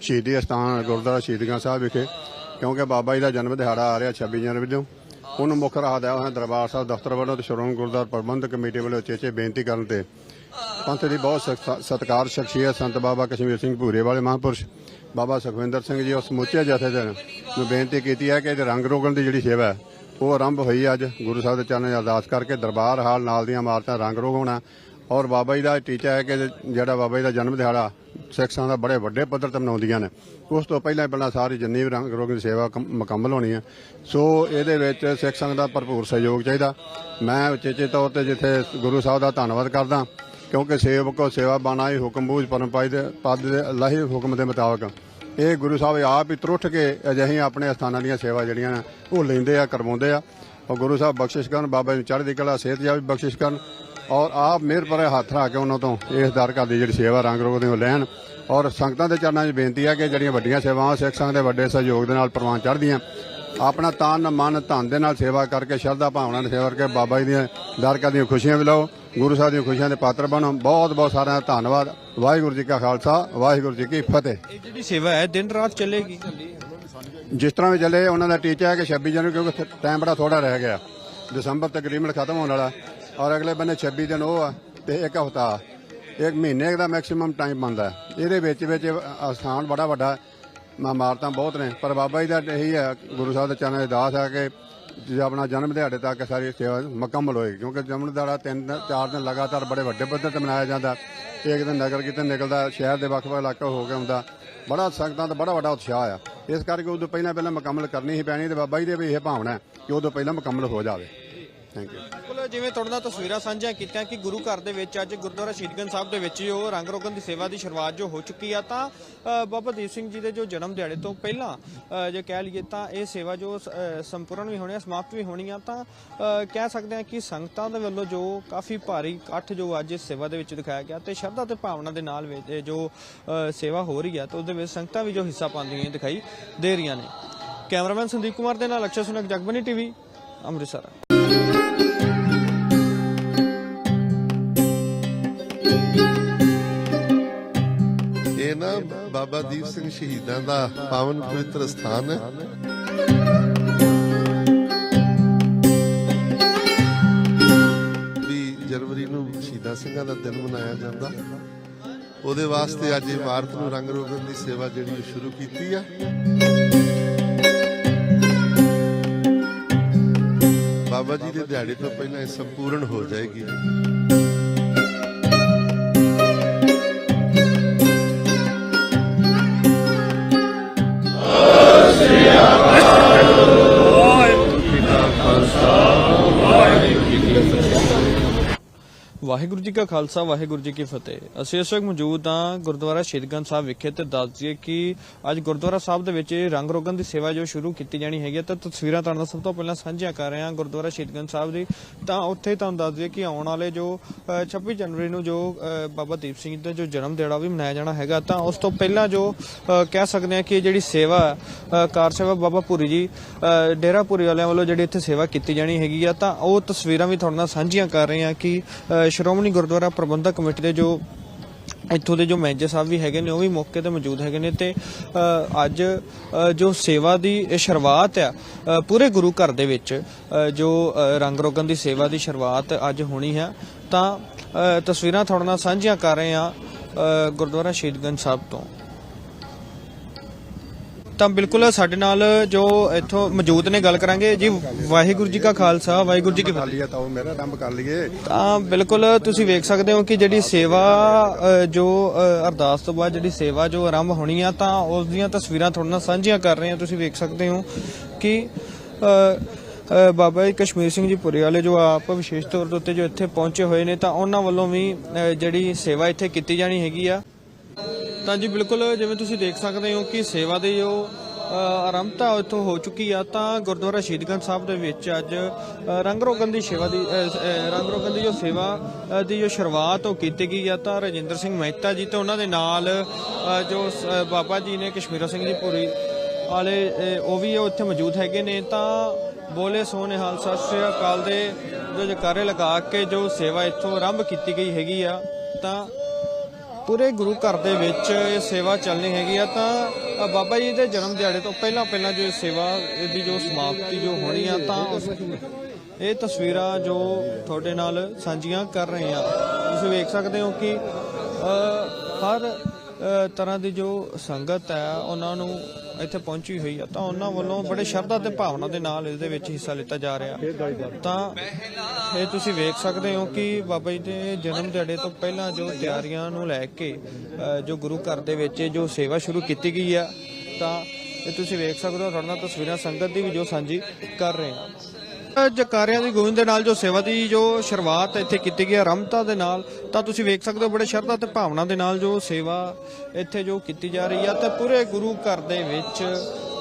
S3: ਸ਼ਹੀਦੀ ਅਸਥਾਨ ਗੁਰਦੁਆਰਾ ਸ਼ਹੀਦਗੰਜ ਸਾਹਿਬ ਵਿਖੇ ਕਿਉਂਕਿ ਬਾਬਾ ਜੀ ਦਾ ਜਨਮ ਦਿਹਾੜਾ ਆ ਰਿਹਾ 26 ਜਨਵਰੀ ਨੂੰ। ਉਹਨੂੰ ਮੁੱਖ ਰੱਖਦਾ ਹੋਇਆ ਦਰਬਾਰ ਸਾਹਿਬ, ਦਫ਼ਤਰ ਵੱਲੋਂ ਤੇ ਸ਼੍ਰੋਮਣੀ ਗੁਰਦੁਆਰਾ ਪ੍ਰਬੰਧਕ ਕਮੇਟੀ ਵੱਲੋਂ ਚੇਚੇ ਬੇਨਤੀ ਕਰਨ ਤੇ ਪੰਥ ਦੀ ਬਹੁਤ ਸਤਿ- ਸਤਿਕਾਰ ਸ਼ਖਸੀਅਤ ਸੰਤ ਬਾਬਾ ਕਸ਼ਮੀਰ ਸਿੰਘ ਭੂਰੇ ਵਾਲੇ ਮਹਾਂਪੁਰਸ਼, ਬਾਬਾ ਸੁਖਵਿੰਦਰ ਸਿੰਘ ਜੀ ਉਸ ਸਮੁੱਚੇ ਜਥੇਦਾਰ ਨੂੰ ਬੇਨਤੀ ਕੀਤੀ ਹੈ ਕਿ ਇਹ ਰੰਗ ਰੋਗਨ ਦੀ ਜਿਹੜੀ ਸੇਵਾ ਹੈ, ਉਹ ਆਰੰਭ ਹੋਈ ਅੱਜ। ਗੁਰੂ ਸਾਹਿਬ ਦੇ ਚਰਨਾਂ 'ਚ ਅਰਦਾਸ ਕਰਕੇ ਦਰਬਾਰ ਹਾਲ ਨਾਲ ਦੀਆਂ ਇਮਾਰਤਾਂ ਰੰਗ ਰੋਗ ਹੋਣਾ ਔਰ ਬਾਬਾ ਜੀ ਦਾ ਟੀਚਾ ਹੈ ਕਿ ਜਿਹੜਾ ਬਾਬਾ ਜੀ ਦਾ ਜਨਮ ਦਿਹਾੜਾ ਸਿੱਖਾਂ ਦਾ ਬੜੇ ਵੱਡੇ ਪੱਧਰ ਤੇ ਮਨਾਉਂਦੀਆਂ ਨੇ। ਉਸ ਤੋਂ ਪਹਿਲਾਂ ਪਹਿਲਾਂ ਸਾਰੀ ਜਿੰਨੀ ਵੀ ਰੰਗ ਰੋਗ ਦੀ ਸੇਵਾ ਕਮ- ਮੁਕੰਮਲ ਹੋਣੀ ਹੈ ਸੋ ਇਹਦੇ ਵਿੱਚ ਸਿੱਖ ਸੰਗਤ ਦਾ ਭਰਪੂਰ ਸਹਿਯੋਗ ਚਾਹੀਦਾ। ਮੈਂ ਉਚੇਚੇ ਤੌਰ ਤੇ ਜਿੱਥੇ ਗੁਰੂ ਸਾਹਿਬ ਦਾ ਧੰਨਵਾਦ ਕਰਦਾ, ਕਿਉਂਕਿ ਸੇਵਕੋ ਸੇਵਾ ਬਾਣਾ ਹੀ ਹੁਕਮ ਬੂਝ ਪਰਮ ਪਾਈ ਦੇ, ਪਦ ਦੇ ਅੱਲਾਹੀ ਹੁਕਮ ਦੇ ਮੁਤਾਬਕ ਇਹ ਗੁਰੂ ਸਾਹਿਬ ਆਪ ਹੀ ਤਰੁੱਠ ਕੇ ਅਜਿਹੀ ਆਪਣੇ ਅਸਥਾਨਾਂ ਦੀਆਂ ਸੇਵਾ ਜਿਹੜੀਆਂ ਨੇ, ਉਹ ਲੈਂਦੇ ਆ, ਕਰਵਾਉਂਦੇ ਆ। ਔਰ ਗੁਰੂ ਸਾਹਿਬ ਬਖਸ਼ਿਸ਼ ਕਰਨ, ਬਾਬਾ ਜੀ ਨੂੰ ਚੜ੍ਹਦੀ ਕਲਾ, ਸਿਹਤ ਜਾ ਵੀ ਬਖਸ਼ਿਸ਼ ਕਰਨ। ਔਰ ਆਪ ਮਿਹਰ ਭਰੇ ਹੱਥ ਰੱਖ ਕੇ ਉਹਨਾਂ ਤੋਂ ਇਸ ਦਰ ਘਰ ਦੀ ਜਿਹੜੀ ਸੇਵਾ ਰੰਗ ਰੋਗ ਦੀ ਉਹ ਲੈਣ। ਔਰ ਸੰਗਤਾਂ ਦੇ ਚਰਨਾਂ 'ਚ ਬੇਨਤੀ ਹੈ ਕਿ ਜਿਹੜੀਆਂ ਵੱਡੀਆਂ ਸੇਵਾਵਾਂ ਸਿੱਖ ਸੰਗਤ ਦੇ ਵੱਡੇ ਸਹਿਯੋਗ ਦੇ ਨਾਲ ਪ੍ਰਵਾਨ ਚੜ੍ਹਦੀਆਂ। ਆਪਣਾ ਤਨ ਮਨ ਧਨ ਦੇ ਨਾਲ ਸੇਵਾ ਕਰਕੇ ਸ਼ਰਧਾ ਭਾਵਨਾ ਨਾਲ ਸੇਵਾ ਕਰਕੇ ਬਾਬਾ ਜੀ ਦੀਆਂ ਦਰ ਘਰ ਦੀਆਂ ਖੁਸ਼ੀਆਂ ਵੀ ਲਓ ਗੁਰੂ ਸਾਹਿਬ ਦੀਆਂ ਖੁਸ਼ੀਆਂ ਦੇ ਪਾਤਰ ਬਣੋ। ਬਹੁਤ ਬਹੁਤ ਸਾਰਿਆਂ ਦਾ ਧੰਨਵਾਦ। ਵਾਹਿਗੁਰੂ ਜੀ ਕਾ ਖਾਲਸਾ ਵਾਹਿਗੁਰੂ ਜੀ ਕੀ ਫਤਿਹ।
S2: ਇਹ ਜਿਹੜੀ ਸੇਵਾ ਹੈ ਦਿਨ ਰਾਤ ਚੱਲੇਗੀ?
S3: ਜਿਸ ਤਰ੍ਹਾਂ ਵੀ ਚੱਲੇ ਉਹਨਾਂ ਦਾ ਟੀਚਾ ਹੈ ਕਿ 26 ਜਨਵਰੀ ਕਿਉਂਕਿ ਟਾਈਮ ਬੜਾ ਥੋੜਾ ਰਹਿ ਗਿਆ। ਦਸੰਬਰ ਤਕਰੀਬਨ ਖਤਮ ਹੋਣ ਵਾਲਾ। ਔਰ ਅਗਲੇ ਬੰਨੇ 26 ਦਿਨ ਉਹ ਆ ਤੇ ਇੱਕ ਹਫਤਾ ਇੱਕ ਮਹੀਨੇ ਦਾ ਮੈਕਸਿਮਮ ਟਾਈਮ ਬਣਦਾ ਇਹਦੇ ਵਿੱਚ ਵਿੱਚ ਅਸਥਾਨ ਬੜਾ ਵੱਡਾ ਮਾ- ਇਮਾਰਤਾਂ ਬਹੁਤ ਨੇ। ਪਰ ਬਾਬਾ ਜੀ ਦਾ ਇਹੀ ਹੈ, ਗੁਰੂ ਸਾਹਿਬ ਦੇ ਚਰਨਾਂ ਦੀ ਅਰਦਾਸ ਹੈ ਕਿ ਜੇ ਆਪਣਾ ਜਨਮ ਦਿਹਾੜੇ ਤੱਕ ਸਾਰੀ ਸੇਵਾ ਮੁਕੰਮਲ ਹੋਏਗੀ ਕਿਉਂਕਿ ਜਨਮ ਦਿਹਾੜਾ ਤਿੰਨ ਦਿਨ, ਚਾਰ ਦਿਨ ਲਗਾਤਾਰ ਬੜੇ ਵੱਡੇ ਪੱਧਰ ਤੇ ਮਨਾਇਆ ਜਾਂਦਾ। ਇੱਕ ਦਿਨ ਨਗਰ ਕੀਰਤਨ ਨਿਕਲਦਾ, ਸ਼ਹਿਰ ਦੇ ਵੱਖ-ਵੱਖ ਇਲਾਕੇ ਹੋ ਕੇ ਆਉਂਦਾ ਬੜਾ ਸੰਗਤਾਂ ਦਾ ਬੜਾ ਵੱਡਾ ਉਤਸ਼ਾਹ ਆ। ਇਸ ਕਰਕੇ ਉਦੋਂ ਪਹਿਲਾਂ ਪਹਿਲਾਂ ਮੁਕੰਮਲ ਕਰਨੀ ਹੀ ਪੈਣੀ ਤੇ ਬਾਬਾ ਜੀ ਦੇ ਵੀ ਇਹ ਭਾਵਨਾ ਕਿ ਉਦੋਂ ਪਹਿਲਾਂ ਮੁਕੰਮਲ ਹੋ ਜਾਵੇ। ਥੈਂਕ ਯੂ
S2: ਬਿਲਕੁਲ, ਜਿਵੇਂ ਤੁਹਾਡੇ ਨਾਲ ਤਸਵੀਰਾਂ ਸਾਂਝੀਆਂ ਕੀਤੀਆਂ ਕਿ ਗੁਰੂ ਘਰ ਦੇ ਵਿੱਚ ਅੱਜ ਗੁਰਦੁਆਰਾ ਸ਼ਹੀਦਗੰਜ ਸਾਹਿਬ ਦੇ ਵਿੱਚ ਜੋ ਰੰਗ ਰੋਗਨ ਦੀ ਸੇਵਾ ਦੀ ਸ਼ੁਰੂਆਤ ਜੋ ਹੋ ਚੁੱਕੀ ਆ, ਤਾਂ ਬਾਬਾ ਦੀਪ ਸਿੰਘ ਜੀ ਦੇ ਜੋ ਜਨਮ ਦਿਹਾੜੇ ਤੋਂ ਪਹਿਲਾਂ ਜੇ ਕਹਿ ਲਈਏ ਤਾਂ ਇਹ ਸੇਵਾ ਜੋ ਸੰਪੂਰਨ ਵੀ ਹੋਣੀ ਆ, ਸਮਾਪਤ ਵੀ ਹੋਣੀ ਆ, ਤਾਂ ਕਹਿ ਸਕਦੇ ਆ ਕਿ ਸੰਗਤਾਂ ਦੇ ਵੱਲੋਂ ਜੋ ਕਾਫੀ ਭਾਰੀ ਇਕੱਠ ਜੋ ਅੱਜ ਇਸ ਸੇਵਾ ਦੇ ਵਿੱਚ ਦਿਖਾਇਆ ਗਿਆ ਤੇ ਸ਼ਰਧਾ ਤੇ ਭਾਵਨਾ ਦੇ ਨਾਲ ਵਿੱਚ ਜੋ ਸੇਵਾ ਹੋ ਰਹੀ ਆ, ਤਾਂ ਉਹਦੇ ਵਿੱਚ ਸੰਗਤਾਂ ਵੀ ਜੋ ਹਿੱਸਾ ਪਾਉਂਦੀਆਂ ਦਿਖਾਈ ਦੇ ਰਹੀਆਂ ਨੇ। ਕੈਮਰਾਮੈਨ ਸੰਦੀਪ ਕੁਮਾਰ ਦੇ ਨਾਲ ਅਕਸ਼ਰ ਸੁਨਕ, ਜਗਬਨੀ ਟੀਵੀ, ਅੰਮ੍ਰਿਤਸਰ।
S1: ਬਾਬਾ ਦੀਪ ਸਿੰਘ ਸ਼ਹੀਦਾਂ ਦਾ ਪਾਵਨ ਪਵਿੱਤਰ ਸਥਾਨ ਹੈ। ਵੀ ਜਨਵਰੀ ਨੂੰ ਸ਼ਹੀਦਾਂ ਸਿੰਘਾਂ ਦਾ ਦਿਨ ਮਨਾਇਆ ਜਾਂਦਾ। ਉਹਦੇ ਵਾਸਤੇ ਅੱਜ ਇਮਾਰਤ ਨੂੰ ਰੰਗ ਰੋਗਨ ਦੀ ਸੇਵਾ ਜਿਹੜੀ ਉਹ ਸ਼ੁਰੂ ਕੀਤੀ ਆ। ਬਾਬਾ ਜੀ ਦੇ ਦਿਹਾੜੇ ਤੋਂ ਪਹਿਲਾਂ ਇਹ ਸੰਪੂਰਨ ਹੋ ਜਾਏਗੀ। Thank you.
S2: ਵਾਹਿਗੁਰੂ ਜੀ ਕਾ ਖਾਲਸਾ ਵਾਹਿਗੁਰੂ ਜੀ ਕੀ ਫਤਿਹ। ਅਸੀਂ ਇਸ ਵਕਤ ਮੌਜੂਦ ਹਾਂ ਗੁਰਦੁਆਰਾ ਸ਼ਹੀਦਗੰਜ ਸਾਹਿਬ ਵਿਖੇ ਤੇ ਦੱਸ ਦਈਏ ਕਿ ਅੱਜ ਗੁਰਦੁਆਰਾ ਸਾਹਿਬ ਦੇ ਵਿੱਚ ਰੰਗ ਰੋਗਨ ਦੀ ਸੇਵਾ ਜੋ ਸ਼ੁਰੂ ਕੀਤੀ ਜਾਣੀ ਹੈਗੀ ਹੈ ਤਾਂ ਤਸਵੀਰਾਂ ਤੁਹਾਡੇ ਨਾਲ ਸਭ ਤੋਂ ਪਹਿਲਾਂ ਸਾਂਝੀਆਂ ਕਰ ਰਹੇ ਹਾਂ ਗੁਰਦੁਆਰਾ ਸ਼ਹੀਦਗੰਜ ਸਾਹਿਬ ਦੀ। ਤਾਂ ਉੱਥੇ ਤੁਹਾਨੂੰ ਦੱਸ ਦਈਏ ਕਿ ਆਉਣ ਵਾਲੇ ਜੋ ਅ, 26 ਜਨਵਰੀ ਨੂੰ ਜੋ ਬਾਬਾ ਦੀਪ ਸਿੰਘ ਦਾ ਜੋ ਜਨਮ ਦਿਹਾੜਾ ਵੀ ਮਨਾਇਆ ਜਾਣਾ ਹੈਗਾ। ਤਾਂ ਉਸ ਤੋਂ ਪਹਿਲਾਂ ਜੋ ਕਹਿ ਸਕਦੇ ਹਾਂ ਕਿ ਇਹ ਜਿਹੜੀ ਸੇਵਾ ਕਾਰ ਸੇਵਾ ਬਾਬਾ ਭੂਰੀ ਜੀ ਡੇਰਾ ਭੂਰੀ ਵਾਲਿਆਂ ਵੱਲੋਂ ਜਿਹੜੀ ਇੱਥੇ ਸੇਵਾ ਕੀਤੀ ਜਾਣੀ ਹੈਗੀ ਆ ਤਾਂ ਉਹ ਤਸਵੀਰਾਂ ਵੀ ਤੁਹਾਡੇ ਨਾਲ ਸਾਂਝੀਆਂ ਕਰ ਰਹੇ ਹਾਂ ਕਿ ਸ਼੍ਰੋਮਣੀ ਗੁਰਦੁਆਰਾ ਪ੍ਰਬੰਧਕ ਕਮੇਟੀ ਦੇ ਜੋ ਇੱਥੋਂ ਦੇ ਜੋ ਮੈਨੇਜਰ ਸਾਹਿਬ ਵੀ ਹੈਗੇ ਨੇ, ਉਹ ਵੀ ਮੌਕੇ ਤੇ ਮੌਜੂਦ ਹੈਗੇ ਨੇ ਤੇ ਅੱਜ ਜੋ ਸੇਵਾ ਦੀ ਸ਼ੁਰੂਆਤ ਆ ਪੂਰੇ ਗੁਰੂ ਘਰ ਦੇ ਵਿੱਚ ਜੋ ਰੰਗ ਰੋਗਨ ਦੀ ਸੇਵਾ ਦੀ ਸ਼ੁਰੂਆਤ ਅੱਜ ਹੋਣੀ ਹੈ, ਤਾਂ ਤਸਵੀਰਾਂ ਤੁਹਾਡੇ ਨਾਲ ਸਾਂਝੀਆਂ ਕਰ ਰਹੇ ਹਾਂ ਗੁਰਦੁਆਰਾ ਸ਼ਹੀਦਗੰਜ ਸਾਹਿਬ ਤੋਂ। ਤਾਂ ਬਿਲਕੁਲ ਸਾਡੇ ਨਾਲ ਜੋ ਇੱਥੋਂ ਮੌਜੂਦ ਨੇ ਗੱਲ ਕਰਾਂਗੇ। ਜੀ ਵਾਹਿਗੁਰੂ ਜੀ ਕਾ ਖਾਲਸਾ ਵਾਹਿਗੁਰੂ ਜੀ ਕੀ ਫਤਿਹ।
S3: ਲਈਏ ਤਾਂ ਉਹ ਮੇਰਾ ਕੰਮ ਕਰ ਲਈਏ।
S2: ਤਾਂ ਬਿਲਕੁਲ ਤੁਸੀਂ ਵੇਖ ਸਕਦੇ ਹੋ ਕਿ ਜਿਹੜੀ ਸੇਵਾ ਜੋ ਅਰਦਾਸ ਤੋਂ ਬਾਅਦ ਜਿਹੜੀ ਸੇਵਾ ਜੋ ਆਰੰਭ ਹੋਣੀ ਆ ਤਾਂ ਉਸ ਦੀਆਂ ਤਸਵੀਰਾਂ ਤੁਹਾਡੇ ਨਾਲ ਸਾਂਝੀਆਂ ਕਰ ਰਹੇ ਹਾਂ। ਤੁਸੀਂ ਵੇਖ ਸਕਦੇ ਹੋ ਕਿ ਬਾਬਾ ਜੀ ਕਸ਼ਮੀਰ ਸਿੰਘ ਜੀ ਪੁਰੀ ਵਾਲੇ ਜੋ ਆਪ ਵਿਸ਼ੇਸ਼ ਤੌਰ ਦੇ ਉੱਤੇ ਜੋ ਇੱਥੇ ਪਹੁੰਚੇ ਹੋਏ ਨੇ ਤਾਂ ਉਹਨਾਂ ਵੱਲੋਂ ਵੀ ਜਿਹੜੀ ਸੇਵਾ ਇੱਥੇ ਕੀਤੀ ਜਾਣੀ ਹੈਗੀ ਆ। ਤਾਂ ਜੀ ਬਿਲਕੁਲ ਜਿਵੇਂ ਤੁਸੀਂ ਦੇਖ ਸਕਦੇ ਹੋ ਕਿ ਸੇਵਾ ਦੇ ਜੋ ਆਰੰਭਤਾ ਇੱਥੋਂ ਹੋ ਚੁੱਕੀ ਆ, ਤਾਂ ਗੁਰਦੁਆਰਾ ਸ਼ਹੀਦਗੰਜ ਸਾਹਿਬ ਦੇ ਵਿੱਚ ਅੱਜ ਰੰਗ ਰੋਗਨ ਦੀ ਸੇਵਾ ਦੀ ਰੰਗ ਰੋਗਨ ਦੀ ਜੋ ਸੇਵਾ ਦੀ ਜੋ ਸ਼ੁਰੂਆਤ ਉਹ ਕੀਤੀ ਗਈ ਆ ਤਾਂ ਰਜਿੰਦਰ ਸਿੰਘ ਮਹਿਤਾ ਜੀ ਤੇ ਉਹਨਾਂ ਦੇ ਨਾਲ ਜੋ ਸ- ਬਾਬਾ ਜੀ ਨੇ ਕਸ਼ਮੀਰਾ ਸਿੰਘ ਜੀ ਪੂਰੀ ਵਾਲੇ ਉਹ ਵੀ ਉੱਥੇ ਮੌਜੂਦ ਹੈਗੇ ਨੇ, ਤਾਂ ਬੋਲੇ ਸੋਨੇ ਹਾਲ ਸਤਿ ਸ੍ਰੀ ਅਕਾਲ ਦੇ ਜੋ ਜਕਾਰੇ ਲਗਾ ਕੇ ਜੋ ਸੇਵਾ ਇੱਥੋਂ ਆਰੰਭ ਕੀਤੀ ਗਈ ਹੈਗੀ ਆ, ਤਾਂ ਪੂਰੇ ਗੁਰੂ ਘਰ ਦੇ ਵਿੱਚ ਇਹ ਸੇਵਾ ਚੱਲਣੀ ਹੈਗੀ ਆ, ਤਾਂ ਬਾਬਾ ਜੀ ਦੇ ਜਨਮ ਦਿਹਾੜੇ ਤੋਂ ਪਹਿਲਾਂ ਪਹਿਲਾਂ ਜੋ ਸੇਵਾ ਦੀ ਜੋ ਸਮਾਪਤੀ ਜੋ ਹੋਣੀ ਆ, ਤਾਂ ਉਸ ਇਹ ਤਸਵੀਰਾਂ ਜੋ ਤੁਹਾਡੇ ਨਾਲ ਸਾਂਝੀਆਂ ਕਰ ਰਹੇ ਆ। ਤੁਸੀਂ ਵੇਖ ਸਕਦੇ ਹੋ ਕਿ ਹਰ ਤਰ੍ਹਾਂ ਦੀ ਜੋ ਸੰਗਤ ਹੈ, ਉਹਨਾਂ ਨੂੰ ਇੱਥੇ ਪਹੁੰਚੀ ਹੋਈ ਆ, ਤਾਂ ਉਹਨਾਂ ਵੱਲੋਂ ਬੜੇ ਸ਼ਰਧਾ ਤੇ ਭਾਵਨਾ ਦੇ ਨਾਲ ਇਸ ਦੇ ਵਿੱਚ ਹਿੱਸਾ ਲਿੱਤਾ ਜਾ ਰਿਹਾ। ਤਾਂ ਇਹ ਤੁਸੀਂ ਵੇਖ ਸਕਦੇ ਹੋ ਕਿ ਬਾਬਾ ਜੀ ਦੇ ਜਨਮ ਦਿਹਾੜੇ ਤੋਂ ਪਹਿਲਾਂ ਜੋ ਤਿਆਰੀਆਂ ਨੂੰ ਲੈ ਕੇ ਜੋ ਗੁਰੂ ਘਰ ਦੇ ਵਿੱਚ ਜੋ ਸੇਵਾ ਸ਼ੁਰੂ ਕੀਤੀ ਗਈ ਆ, ਤਾਂ ਇਹ ਤੁਸੀਂ ਵੇਖ ਸਕਦੇ ਹੋ, ਤੁਹਾਡੇ ਨਾਲ ਤਸਵੀਰਾਂ ਸੰਗਤ ਦੀ ਵੀ ਜੋ ਸਾਂਝੀ ਕਰ ਰਹੇ ਹਾਂ ਜਕਾਰਿਆਂ ਦੀ ਗੂੰਜ ਦੇ ਨਾਲ ਜੋ ਸੇਵਾ ਦੀ ਜੋ ਸ਼ੁਰੂਆਤ ਇੱਥੇ ਕੀਤੀ ਗਈ ਹੈ ਆਰੰਭਤਾ ਦੇ ਨਾਲ ਤਾਂ ਤੁਸੀਂ ਵੇਖ ਸਕਦੇ ਹੋ ਬੜੇ ਸ਼ਰਧਾ ਤੇ ਭਾਵਨਾ ਦੇ ਨਾਲ ਜੋ ਸੇਵਾ ਇੱਥੇ ਜੋ ਕੀਤੀ ਜਾ ਰਹੀ ਹੈ ਤੇ ਪੂਰੇ ਗੁਰੂ ਘਰ ਦੇ ਵਿੱਚ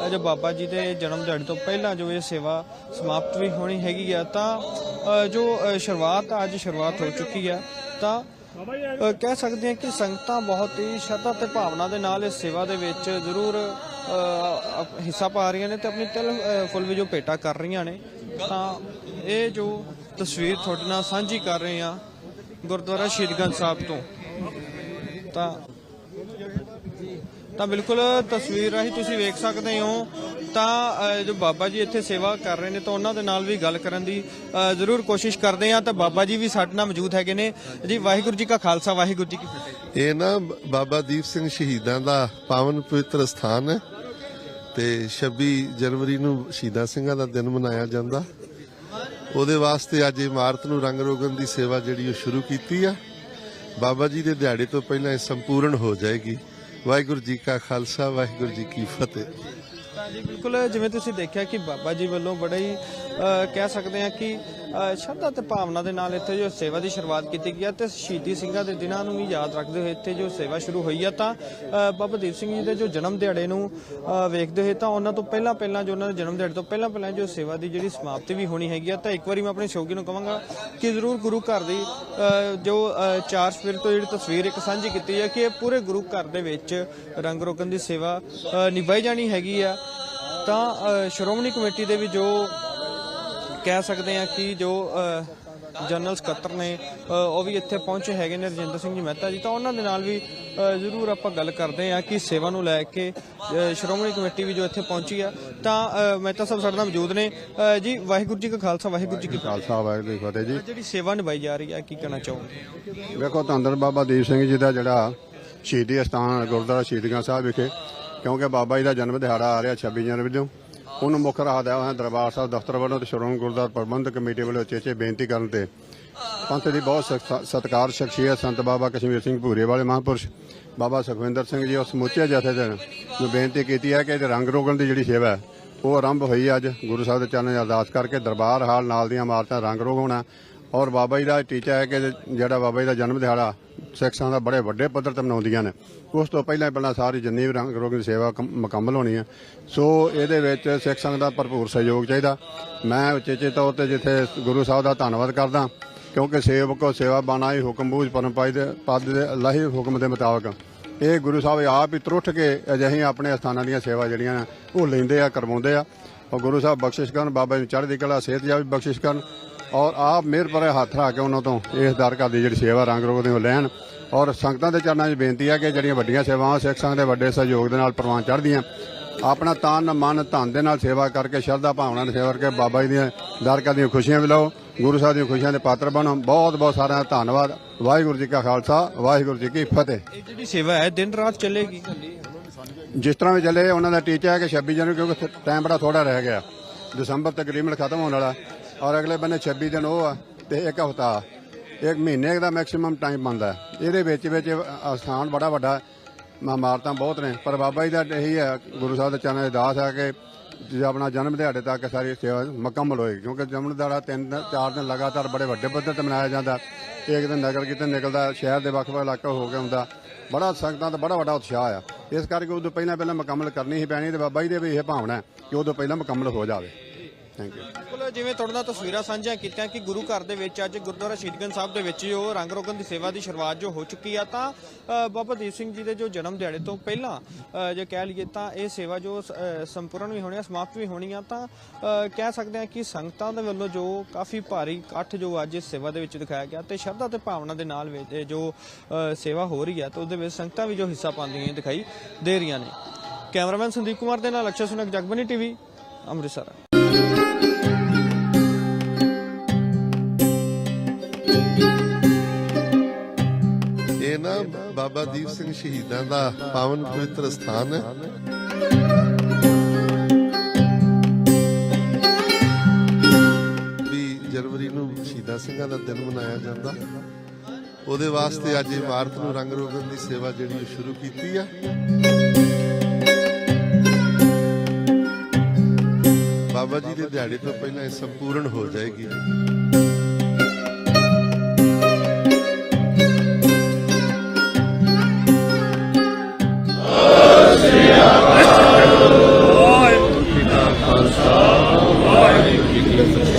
S2: ਅ, ਜੋ ਬਾਬਾ ਜੀ ਦੇ ਜਨਮ ਦਿਹਾੜੇ ਤੋਂ ਪਹਿਲਾਂ ਜੋ ਇਹ ਸੇਵਾ ਸਮਾਪਤ ਵੀ ਹੋਣੀ ਹੈਗੀ ਆ ਤਾਂ ਜੋ ਸ਼ੁਰੂਆਤ ਅੱਜ ਸ਼ੁਰੂਆਤ ਹੋ ਚੁੱਕੀ ਆ ਤਾਂ ਕਹਿ ਸਕਦੇ ਹਾਂ ਕਿ ਸੰਗਤਾਂ ਬਹੁਤ ਹੀ ਸ਼ਰਧਾ ਤੇ ਭਾਵਨਾ ਦੇ ਨਾਲ ਇਸ ਸੇਵਾ ਦੇ ਵਿੱਚ ਜ਼ਰੂਰ ਹਿੱਸਾ ਪਾ ਰਹੀਆਂ ਨੇ ਤੇ ਆਪਣੀ ਤਿਲ ਫੁੱਲ ਵੀ ਜੋ ਭੇਟਾ ਕਰ ਰਹੀਆਂ ਨੇ। ਤਾਂ ਇਹ ਜੋ ਤਸਵੀਰ ਤੁਹਾਡੇ ਨਾਲ ਸਾਂਝੀ ਕਰ ਰਹੇ ਹਾਂ ਗੁਰਦੁਆਰਾ ਸ਼ਹੀਦਗੰਜ ਸਾਹਿਬ ਤੋਂ। ਤਾਂ ਤਾਂ ਬਿਲਕੁਲ ਤਸਵੀਰ ਰਾਹੀਂ ਤੁਸੀਂ ਵੇਖ ਸਕਦੇ ਹੋ। ਤਾਂ ਜੋ ਬਾਬਾ ਜੀ ਇੱਥੇ ਸੇਵਾ ਕਰ ਰਹੇ ਨੇ ਤਾਂ ਉਹਨਾਂ ਦੇ ਨਾਲ ਵੀ ਗੱਲ ਕਰਨ ਦੀ ਜ਼ਰੂਰ ਕੋਸ਼ਿਸ਼ ਕਰਦੇ ਆ ਤਾਂ ਬਾਬਾ ਜੀ ਵੀ ਸਾਡੇ ਨਾਲ ਮੌਜੂਦ ਹੈਗੇ ਨੇ। ਜੀ, ਵਾਹਿਗੁਰੂ ਜੀ ਕਾ ਖਾਲਸਾ, ਵਾਹਿਗੁਰੂ ਜੀ ਕੀ ਫਤਿਹ।
S1: ਇਹ ਨਾ ਬਾਬਾ ਦੀਪ ਸਿੰਘ ਸ਼ਹੀਦਾਂ ਦਾ ਪਾਵਨ ਪਵਿੱਤਰ ਸਥਾਨ ਹੈ। ਤੇ 26 ਜਨਵਰੀ ਨੂੰ ਸ਼ਹੀਦਾਂ ਸਿੰਘਾਂ ਦਾ ਦਿਨ ਮਨਾਇਆ ਜਾਂਦਾ। ਉਹਦੇ ਵਾਸਤੇ ਅੱਜ ਇਮਾਰਤ ਨੂੰ ਰੰਗ ਰੋਗਨ ਦੀ ਸੇਵਾ ਜਿਹੜੀ ਉਹ ਸ਼ੁਰੂ ਕੀਤੀ ਆ। ਬਾਬਾ ਜੀ ਦੇ ਦਿਹਾੜੇ ਤੋਂ ਪਹਿਲਾਂ ਇਹ ਸੰਪੂਰਨ ਹੋ ਜਾਏਗੀ। ਵਾਹਿਗੁਰੂ ਜੀ ਕਾ ਖਾਲਸਾ, ਵਾਹਿਗੁਰੂ ਜੀ ਕੀ ਫਤਿਹ।
S2: ਜੀ, ਬਿਲਕੁਲ, ਜਿਵੇਂ ਤੁਸੀਂ ਦੇਖਿਆ ਕਿ ਬਾਬਾ ਜੀ ਵੱਲੋਂ ਬੜਾ ਹੀ ਕਹਿ ਸਕਦੇ ਹਾਂ ਕਿ ਸ਼ਰਧਾ ਤੇ ਭਾਵਨਾ ਦੇ ਨਾਲ ਇੱਥੇ ਜੋ ਸੇਵਾ ਦੀ ਸ਼ੁਰੂਆਤ ਕੀਤੀ ਗਈ ਹੈ ਤੇ ਸ਼ਹੀਦੀ ਸਿੰਘਾਂ ਦੇ ਦਿਨਾਂ ਨੂੰ ਵੀ ਯਾਦ ਰੱਖਦੇ ਹੋਏ ਇੱਥੇ ਜੋ ਸੇਵਾ ਸ਼ੁਰੂ ਹੋਈ ਹੈ ਤਾਂ ਬਾਬਾ ਦੀਪ ਸਿੰਘ ਜੀ ਦੇ ਜੋ ਜਨਮ ਦਿਹਾੜੇ ਨੂੰ ਵੇਖਦੇ ਹੋਏ ਤਾਂ ਉਹਨਾਂ ਤੋਂ ਪਹਿਲਾਂ ਪਹਿਲਾਂ ਜੋ ਉਹਨਾਂ ਦੇ ਜਨਮ ਦਿਹਾੜੇ ਤੋਂ ਪਹਿਲਾਂ ਪਹਿਲਾਂ ਜੋ ਸੇਵਾ ਦੀ ਜਿਹੜੀ ਸਮਾਪਤੀ ਵੀ ਹੋਣੀ ਹੈਗੀ ਆ, ਤਾਂ ਇੱਕ ਵਾਰੀ ਮੈਂ ਆਪਣੇ ਸ਼ੌਕੀ ਨੂੰ ਕਹਾਂਗਾ ਕਿ ਜ਼ਰੂਰ ਗੁਰੂ ਘਰ ਦੀ ਜੋ ਚਾਰ ਸਵੇਰ ਤੋਂ ਜਿਹੜੀ ਤਸਵੀਰ ਇੱਕ ਸਾਂਝੀ ਕੀਤੀ ਹੈ ਕਿ ਇਹ ਪੂਰੇ ਗੁਰੂ ਘਰ ਦੇ ਵਿੱਚ ਰੰਗ ਰੋਗਨ ਦੀ ਸੇਵਾ ਨਿਭਾਈ ਜਾਣੀ ਹੈਗੀ ਆ। ਤਾਂ ਸ਼੍ਰੋਮਣੀ ਕਮੇਟੀ ਦੇ ਵੀ ਜੋ ਕਹਿ ਸਕਦੇ ਆ ਕਿ ਜੋ ਜਨਰਲ ਸਕੱਤਰ ਨੇ ਉਹ ਵੀ ਇੱਥੇ ਪਹੁੰਚੇ ਹੈਗੇ ਨੇ ਰਜਿੰਦਰ ਸਿੰਘ ਜੀ ਮਹਿਤਾ ਜੀ। ਤਾਂ ਉਹਨਾਂ ਦੇ ਨਾਲ ਵੀ ਜ਼ਰੂਰ ਆਪਾਂ ਗੱਲ ਕਰਦੇ ਆ ਕਿ ਸੇਵਾ ਨੂੰ ਲੈ ਕੇ ਸ਼੍ਰੋਮਣੀ ਕਮੇਟੀ ਵੀ ਜੋ ਇੱਥੇ ਪਹੁੰਚੀ ਆ। ਤਾਂ ਮਹਿਤਾ ਸਾਹਿਬ ਸਾਡੇ ਨਾਲ ਮੌਜੂਦ ਨੇ। ਜੀ ਵਾਹਿਗੁਰੂ ਜੀ ਕਾ ਖਾਲਸਾ ਵਾਹਿਗੁਰੂ ਜੀ ਕੀ
S3: ਖਾਲਸਾ ਵਾਹਿਗੁਰੂ ਜੀ ਫਤਿਹ ਜੀ।
S2: ਜਿਹੜੀ ਸੇਵਾ ਨਿਭਾਈ ਜਾ ਰਹੀ ਹੈ ਕੀ ਕਹਿਣਾ ਚਾਹੋਗੇ?
S3: ਵੇਖੋ ਧੰਦਰ ਬਾਬਾ ਦੀਪ ਸਿੰਘ ਜੀ ਦਾ ਜਿਹੜਾ ਸ਼ਹੀਦੀ ਅਸਥਾਨ ਗੁਰਦੁਆਰਾ ਸ਼ਹੀਦਗੰਜ ਸਾਹਿਬ ਵਿਖੇ ਕਿਉਂਕਿ ਬਾਬਾ ਜੀ ਦਾ ਜਨਮ ਦਿਹਾੜਾ ਆ ਰਿਹਾ 26 ਜਨਵਰੀ ਨੂੰ ਉਹਨੂੰ ਮੁੱਖ ਰੱਖਦਾ ਹੋਇਆ ਦਰਬਾਰ ਸਾਹਿਬ, ਦਫ਼ਤਰ ਵੱਲੋਂ ਤੇ ਸ਼੍ਰੋਮਣੀ ਗੁਰਦੁਆਰਾ ਪ੍ਰਬੰਧਕ ਕਮੇਟੀ ਵੱਲੋਂ ਚੇਚੇ ਬੇਨਤੀ ਕਰਨ ਤੇ ਪੰਥ ਦੀ ਬਹੁਤ ਸਤਿਕਾਰ ਸ਼ਖਸੀਅਤ ਸੰਤ ਬਾਬਾ ਕਸ਼ਮੀਰ ਸਿੰਘ ਭੂਰੇ ਵਾਲੇ ਮਹਾਂਪੁਰਸ਼, ਬਾਬਾ ਸੁਖਵਿੰਦਰ ਸਿੰਘ ਜੀ ਉਸ ਸਮੁੱਚੇ ਜਥੇਦਾਰ ਨੂੰ ਬੇਨਤੀ ਕੀਤੀ ਹੈ ਕਿ ਇਹ ਰੰਗ ਰੋਗਣ ਦੀ ਜਿਹੜੀ ਸੇਵਾ ਹੈ, ਉਹ ਆਰੰਭ ਹੋਈ ਹੈ ਅੱਜ। ਗੁਰੂ ਸਾਹਿਬ ਦੇ ਚਰਨਾਂ 'ਚ ਅਰਦਾਸ ਕਰਕੇ ਦਰਬਾਰ ਹਾਲ ਨਾਲ ਦੀਆਂ ਇਮਾਰਤਾਂ ਰੰਗ ਰੋਗ ਹੋਣਾ ਔਰ ਬਾਬਾ ਜੀ ਦਾ ਟੀਚਾ ਹੈ ਕਿ ਜਿਹੜਾ ਬਾਬਾ ਜੀ ਦਾ ਜਨਮ ਦਿਹਾੜਾ ਸਿੱਖਾਂ ਦਾ ਬੜੇ ਵੱਡੇ ਪੱਧਰ ਤੇ ਮਨਾਉਂਦੀਆਂ ਨੇ, ਉਸ ਤੋਂ ਪਹਿਲਾਂ ਪਹਿਲਾਂ ਸਾਰੀ ਜਿੰਨੀ ਵੀ ਰੰਗ ਰੋਗ ਸੇਵਾ ਮੁਕੰਮਲ ਹੋਣੀ ਹੈ। ਸੋ ਇਹਦੇ ਵਿੱਚ ਸਿੱਖ ਸੰਗਤ ਦਾ ਭਰਪੂਰ ਸਹਿਯੋਗ ਚਾਹੀਦਾ। ਮੈਂ ਉਚੇਚੇ ਤੌਰ ਤੇ ਜਿੱਥੇ ਗੁਰੂ ਸਾਹਿਬ ਦਾ ਧੰਨਵਾਦ ਕਰਦਾ, ਕਿਉਂਕਿ ਸੇਵਕੋ ਸੇਵਾ ਬਾਣਾ ਹੀ ਹੁਕਮ ਬੂਝ ਪਰਮ ਦੇ, ਪਦ ਦੇ ਅੱਲਾਹੀ ਹੁਕਮ ਦੇ ਮੁਤਾਬਕ ਇਹ ਗੁਰੂ ਸਾਹਿਬ ਆਪ ਹੀ ਤਰੁੱਠ ਕੇ ਅਜਿਹੀ ਆਪਣੇ ਅਸਥਾਨਾਂ ਦੀਆਂ ਸੇਵਾ ਜਿਹੜੀਆਂ ਨੇ, ਉਹ ਲੈਂਦੇ ਆ, ਕਰਵਾਉਂਦੇ ਆ। ਔਰ ਗੁਰੂ ਸਾਹਿਬ ਬਖਸ਼ਿਸ਼ ਕਰਨ, ਬਾਬਾ ਜੀ ਚੜ੍ਹਦੀ ਕਲਾ, ਸਿਹਤ ਜਾ ਵੀ ਬਖਸ਼ਿਸ਼ ਕਰਨ। ਔਰ ਆਪ ਮਿਹਰ ਭਰੇ ਹੱਥ ਰੱਖ ਕੇ ਉਹਨਾਂ ਤੋਂ ਇਸ ਦਰ ਘਰ ਦੀ ਜਿਹੜੀ ਸੇਵਾ ਰੰਗ ਰੋਗ ਦੀ ਉਹ ਲੈਣ। ਔਰ ਸੰਗਤਾਂ ਦੇ ਚਰਨਾਂ 'ਚ ਬੇਨਤੀ ਹੈ ਕਿ ਜਿਹੜੀਆਂ ਵੱਡੀਆਂ ਸੇਵਾਵਾਂ ਸਿੱਖ ਸੰਗਤ ਦੇ ਵੱਡੇ ਸਹਿਯੋਗ ਦੇ ਨਾਲ ਪ੍ਰਵਾਨ ਚੜ੍ਹਦੀਆਂ ਆਪਣਾ ਤਨ ਮਨ ਧਨ ਦੇ ਨਾਲ ਸੇਵਾ ਕਰਕੇ ਸ਼ਰਧਾ ਭਾਵਨਾ ਨਾਲ ਸੇਵਾ ਕਰਕੇ ਬਾਬਾ ਜੀ ਦੀਆਂ ਦਰ ਘਰ ਦੀਆਂ ਖੁਸ਼ੀਆਂ ਵੀ ਲਓ ਗੁਰੂ ਸਾਹਿਬ ਦੀਆਂ ਖੁਸ਼ੀਆਂ ਦੇ ਪਾਤਰ ਬਣੋ। ਬਹੁਤ ਬਹੁਤ ਸਾਰਿਆਂ ਦਾ ਧੰਨਵਾਦ। ਵਾਹਿਗੁਰੂ ਜੀ ਕਾ ਖਾਲਸਾ ਵਾਹਿਗੁਰੂ ਜੀ ਕੀ ਫਤਿਹ।
S2: ਇਹ ਜਿਹੜੀ ਸੇਵਾ ਹੈ ਦਿਨ ਰਾਤ ਚੱਲੇਗੀ?
S3: ਜਿਸ ਤਰ੍ਹਾਂ ਵੀ ਚੱਲੇ ਉਹਨਾਂ ਦਾ ਟੀਚਾ ਹੈ ਕਿ 26 ਜਨਵਰੀ ਕਿਉਂਕਿ ਟਾਈਮ ਬੜਾ ਥੋੜਾ ਰਹਿ ਗਿਆ। ਦਸੰਬਰ ਤਕਰੀਬਨ ਖਤਮ ਹੋਣ ਵਾਲਾ। ਔਰ ਅਗਲੇ ਬੰਨੇ 26 ਦਿਨ ਉਹ ਆ ਤੇ ਇੱਕ ਹਫਤਾ ਇੱਕ ਮਹੀਨੇ ਦਾ ਮੈਕਸਿਮਮ ਟਾਈਮ ਬਣਦਾ ਇਹਦੇ ਵਿੱਚ ਵਿੱਚ ਅਸਥਾਨ ਬੜਾ ਵੱਡਾ ਹੈ, ਇਮਾਰਤਾਂ ਬਹੁਤ ਨੇ। ਪਰ ਬਾਬਾ ਜੀ ਦਾ ਇਹੀ ਹੈ ਗੁਰੂ ਸਾਹਿਬ ਦੇ ਚਰਨਾਂ 'ਚ ਅਰਦਾਸ ਹੈ ਕਿ ਜੇ ਆਪਣਾ ਜਨਮ ਦਿਹਾੜੇ ਤੱਕ ਸਾਰੀ ਸੇਵਾ ਮੁਕੰਮਲ ਹੋਏਗੀ। ਕਿਉਂਕਿ ਜਨਮ ਦਿਹਾੜਾ ਤਿੰਨ ਦਿਨ- ਚਾਰ ਦਿਨ ਲਗਾਤਾਰ ਬੜੇ ਵੱਡੇ ਪੱਧਰ ਤੇ ਮਨਾਇਆ ਜਾਂਦਾ। ਇੱਕ ਦਿਨ ਨਗਰ ਕੀਰਤਨ ਨਿਕਲਦਾ ਸ਼ਹਿਰ ਦੇ ਵੱਖ-ਵੱਖ ਇਲਾਕਾ ਹੋ ਕੇ ਹੁੰਦਾ। ਬੜਾ ਸੰਗਤਾਂ ਦਾ ਬੜਾ ਵੱਡਾ ਉਤਸ਼ਾਹ ਆ। ਇਸ ਕਰਕੇ ਉਦੋਂ ਪਹਿਲਾਂ ਪਹਿਲਾਂ ਮੁਕੰਮਲ ਕਰਨੀ ਹੀ ਪੈਣੀ ਤੇ ਬਾਬਾ ਜੀ ਦੇ ਵੀ ਇਹ ਭਾਵਨਾ ਹੈ ਕਿ ਉਦੋਂ ਪਹਿਲਾਂ ਮੁਕੰਮਲ ਹੋ ਜਾਵੇ। ਥੈਂਕ ਯੂ
S2: ਬਿਲਕੁਲ, ਜਿਵੇਂ ਤੁਹਾਡੇ ਨਾਲ ਤਸਵੀਰਾਂ ਸਾਂਝੀਆਂ ਕੀਤੀਆਂ ਕਿ ਗੁਰੂ ਘਰ ਦੇ ਵਿੱਚ ਅੱਜ ਗੁਰਦੁਆਰਾ ਸ਼ਹੀਦਗੰਜ ਸਾਹਿਬ ਦੇ ਵਿੱਚ ਜੋ ਰੰਗ ਰੋਗਨ ਦੀ ਸੇਵਾ ਦੀ ਸ਼ੁਰੂਆਤ ਜੋ ਹੋ ਚੁੱਕੀ ਆ, ਤਾਂ ਬਾਬਾ ਦੀਪ ਸਿੰਘ ਜੀ ਦੇ ਜੋ ਜਨਮ ਦਿਹਾੜੇ ਤੋਂ ਪਹਿਲਾਂ ਜੇ ਕਹਿ ਲਈਏ ਤਾਂ ਇਹ ਸੇਵਾ ਜੋ ਸੰਪੂਰਨ ਵੀ ਹੋਣੀ ਆ, ਸਮਾਪਤ ਵੀ ਹੋਣੀ ਆ, ਤਾਂ ਕਹਿ ਸਕਦੇ ਆ ਕਿ ਸੰਗਤਾਂ ਦੇ ਵੱਲੋਂ ਜੋ ਕਾਫੀ ਭਾਰੀ ਇਕੱਠ ਜੋ ਅੱਜ ਇਸ ਸੇਵਾ ਦੇ ਵਿੱਚ ਦਿਖਾਇਆ ਗਿਆ ਤੇ ਸ਼ਰਧਾ ਤੇ ਭਾਵਨਾ ਦੇ ਨਾਲ ਵਿੱਚ ਜੋ ਸੇਵਾ ਹੋ ਰਹੀ ਹੈ ਤਾਂ ਉਹਦੇ ਵਿੱਚ ਸੰਗਤਾਂ ਵੀ ਜੋ ਹਿੱਸਾ ਪਾਉਂਦੀਆਂ ਦਿਖਾਈ ਦੇ ਰਹੀਆਂ ਨੇ। ਕੈਮਰਾਮੈਨ ਸੰਦੀਪ ਕੁਮਾਰ ਦੇ ਨਾਲ ਅਕਸ਼ਰ ਸੁਨਕ, ਜਗਬਨੀ ਟੀਵੀ, ਅੰਮ੍ਰਿਤਸਰ।
S1: ਇਹ ਨਾ ਬਾਬਾ ਦੀਪ ਸਿੰਘ ਸ਼ਹੀਦਾਂ ਦਾ ਪਾਵਨ ਪਵਿੱਤਰ ਸਥਾਨ ਹੈ। ਵੀ ਜਨਵਰੀ ਨੂੰ ਸ਼ਹੀਦਾਂ ਸਿੰਘਾਂ ਦਾ ਦਿਨ ਮਨਾਇਆ ਜਾਂਦਾ। ਉਹਦੇ ਵਾਸਤੇ ਅੱਜ ਇਮਾਰਤ ਨੂੰ ਰੰਗ ਰੋਗਨ ਦੀ ਸੇਵਾ ਜਿਹੜੀ ਉਹ ਸ਼ੁਰੂ ਕੀਤੀ ਆ। ਬਾਬਾ ਜੀ ਦੇ ਦਿਹਾੜੇ ਤੋਂ ਪਹਿਲਾਂ ਇਹ ਸੰਪੂਰਨ ਹੋ ਜਾਏਗੀ। Thank you.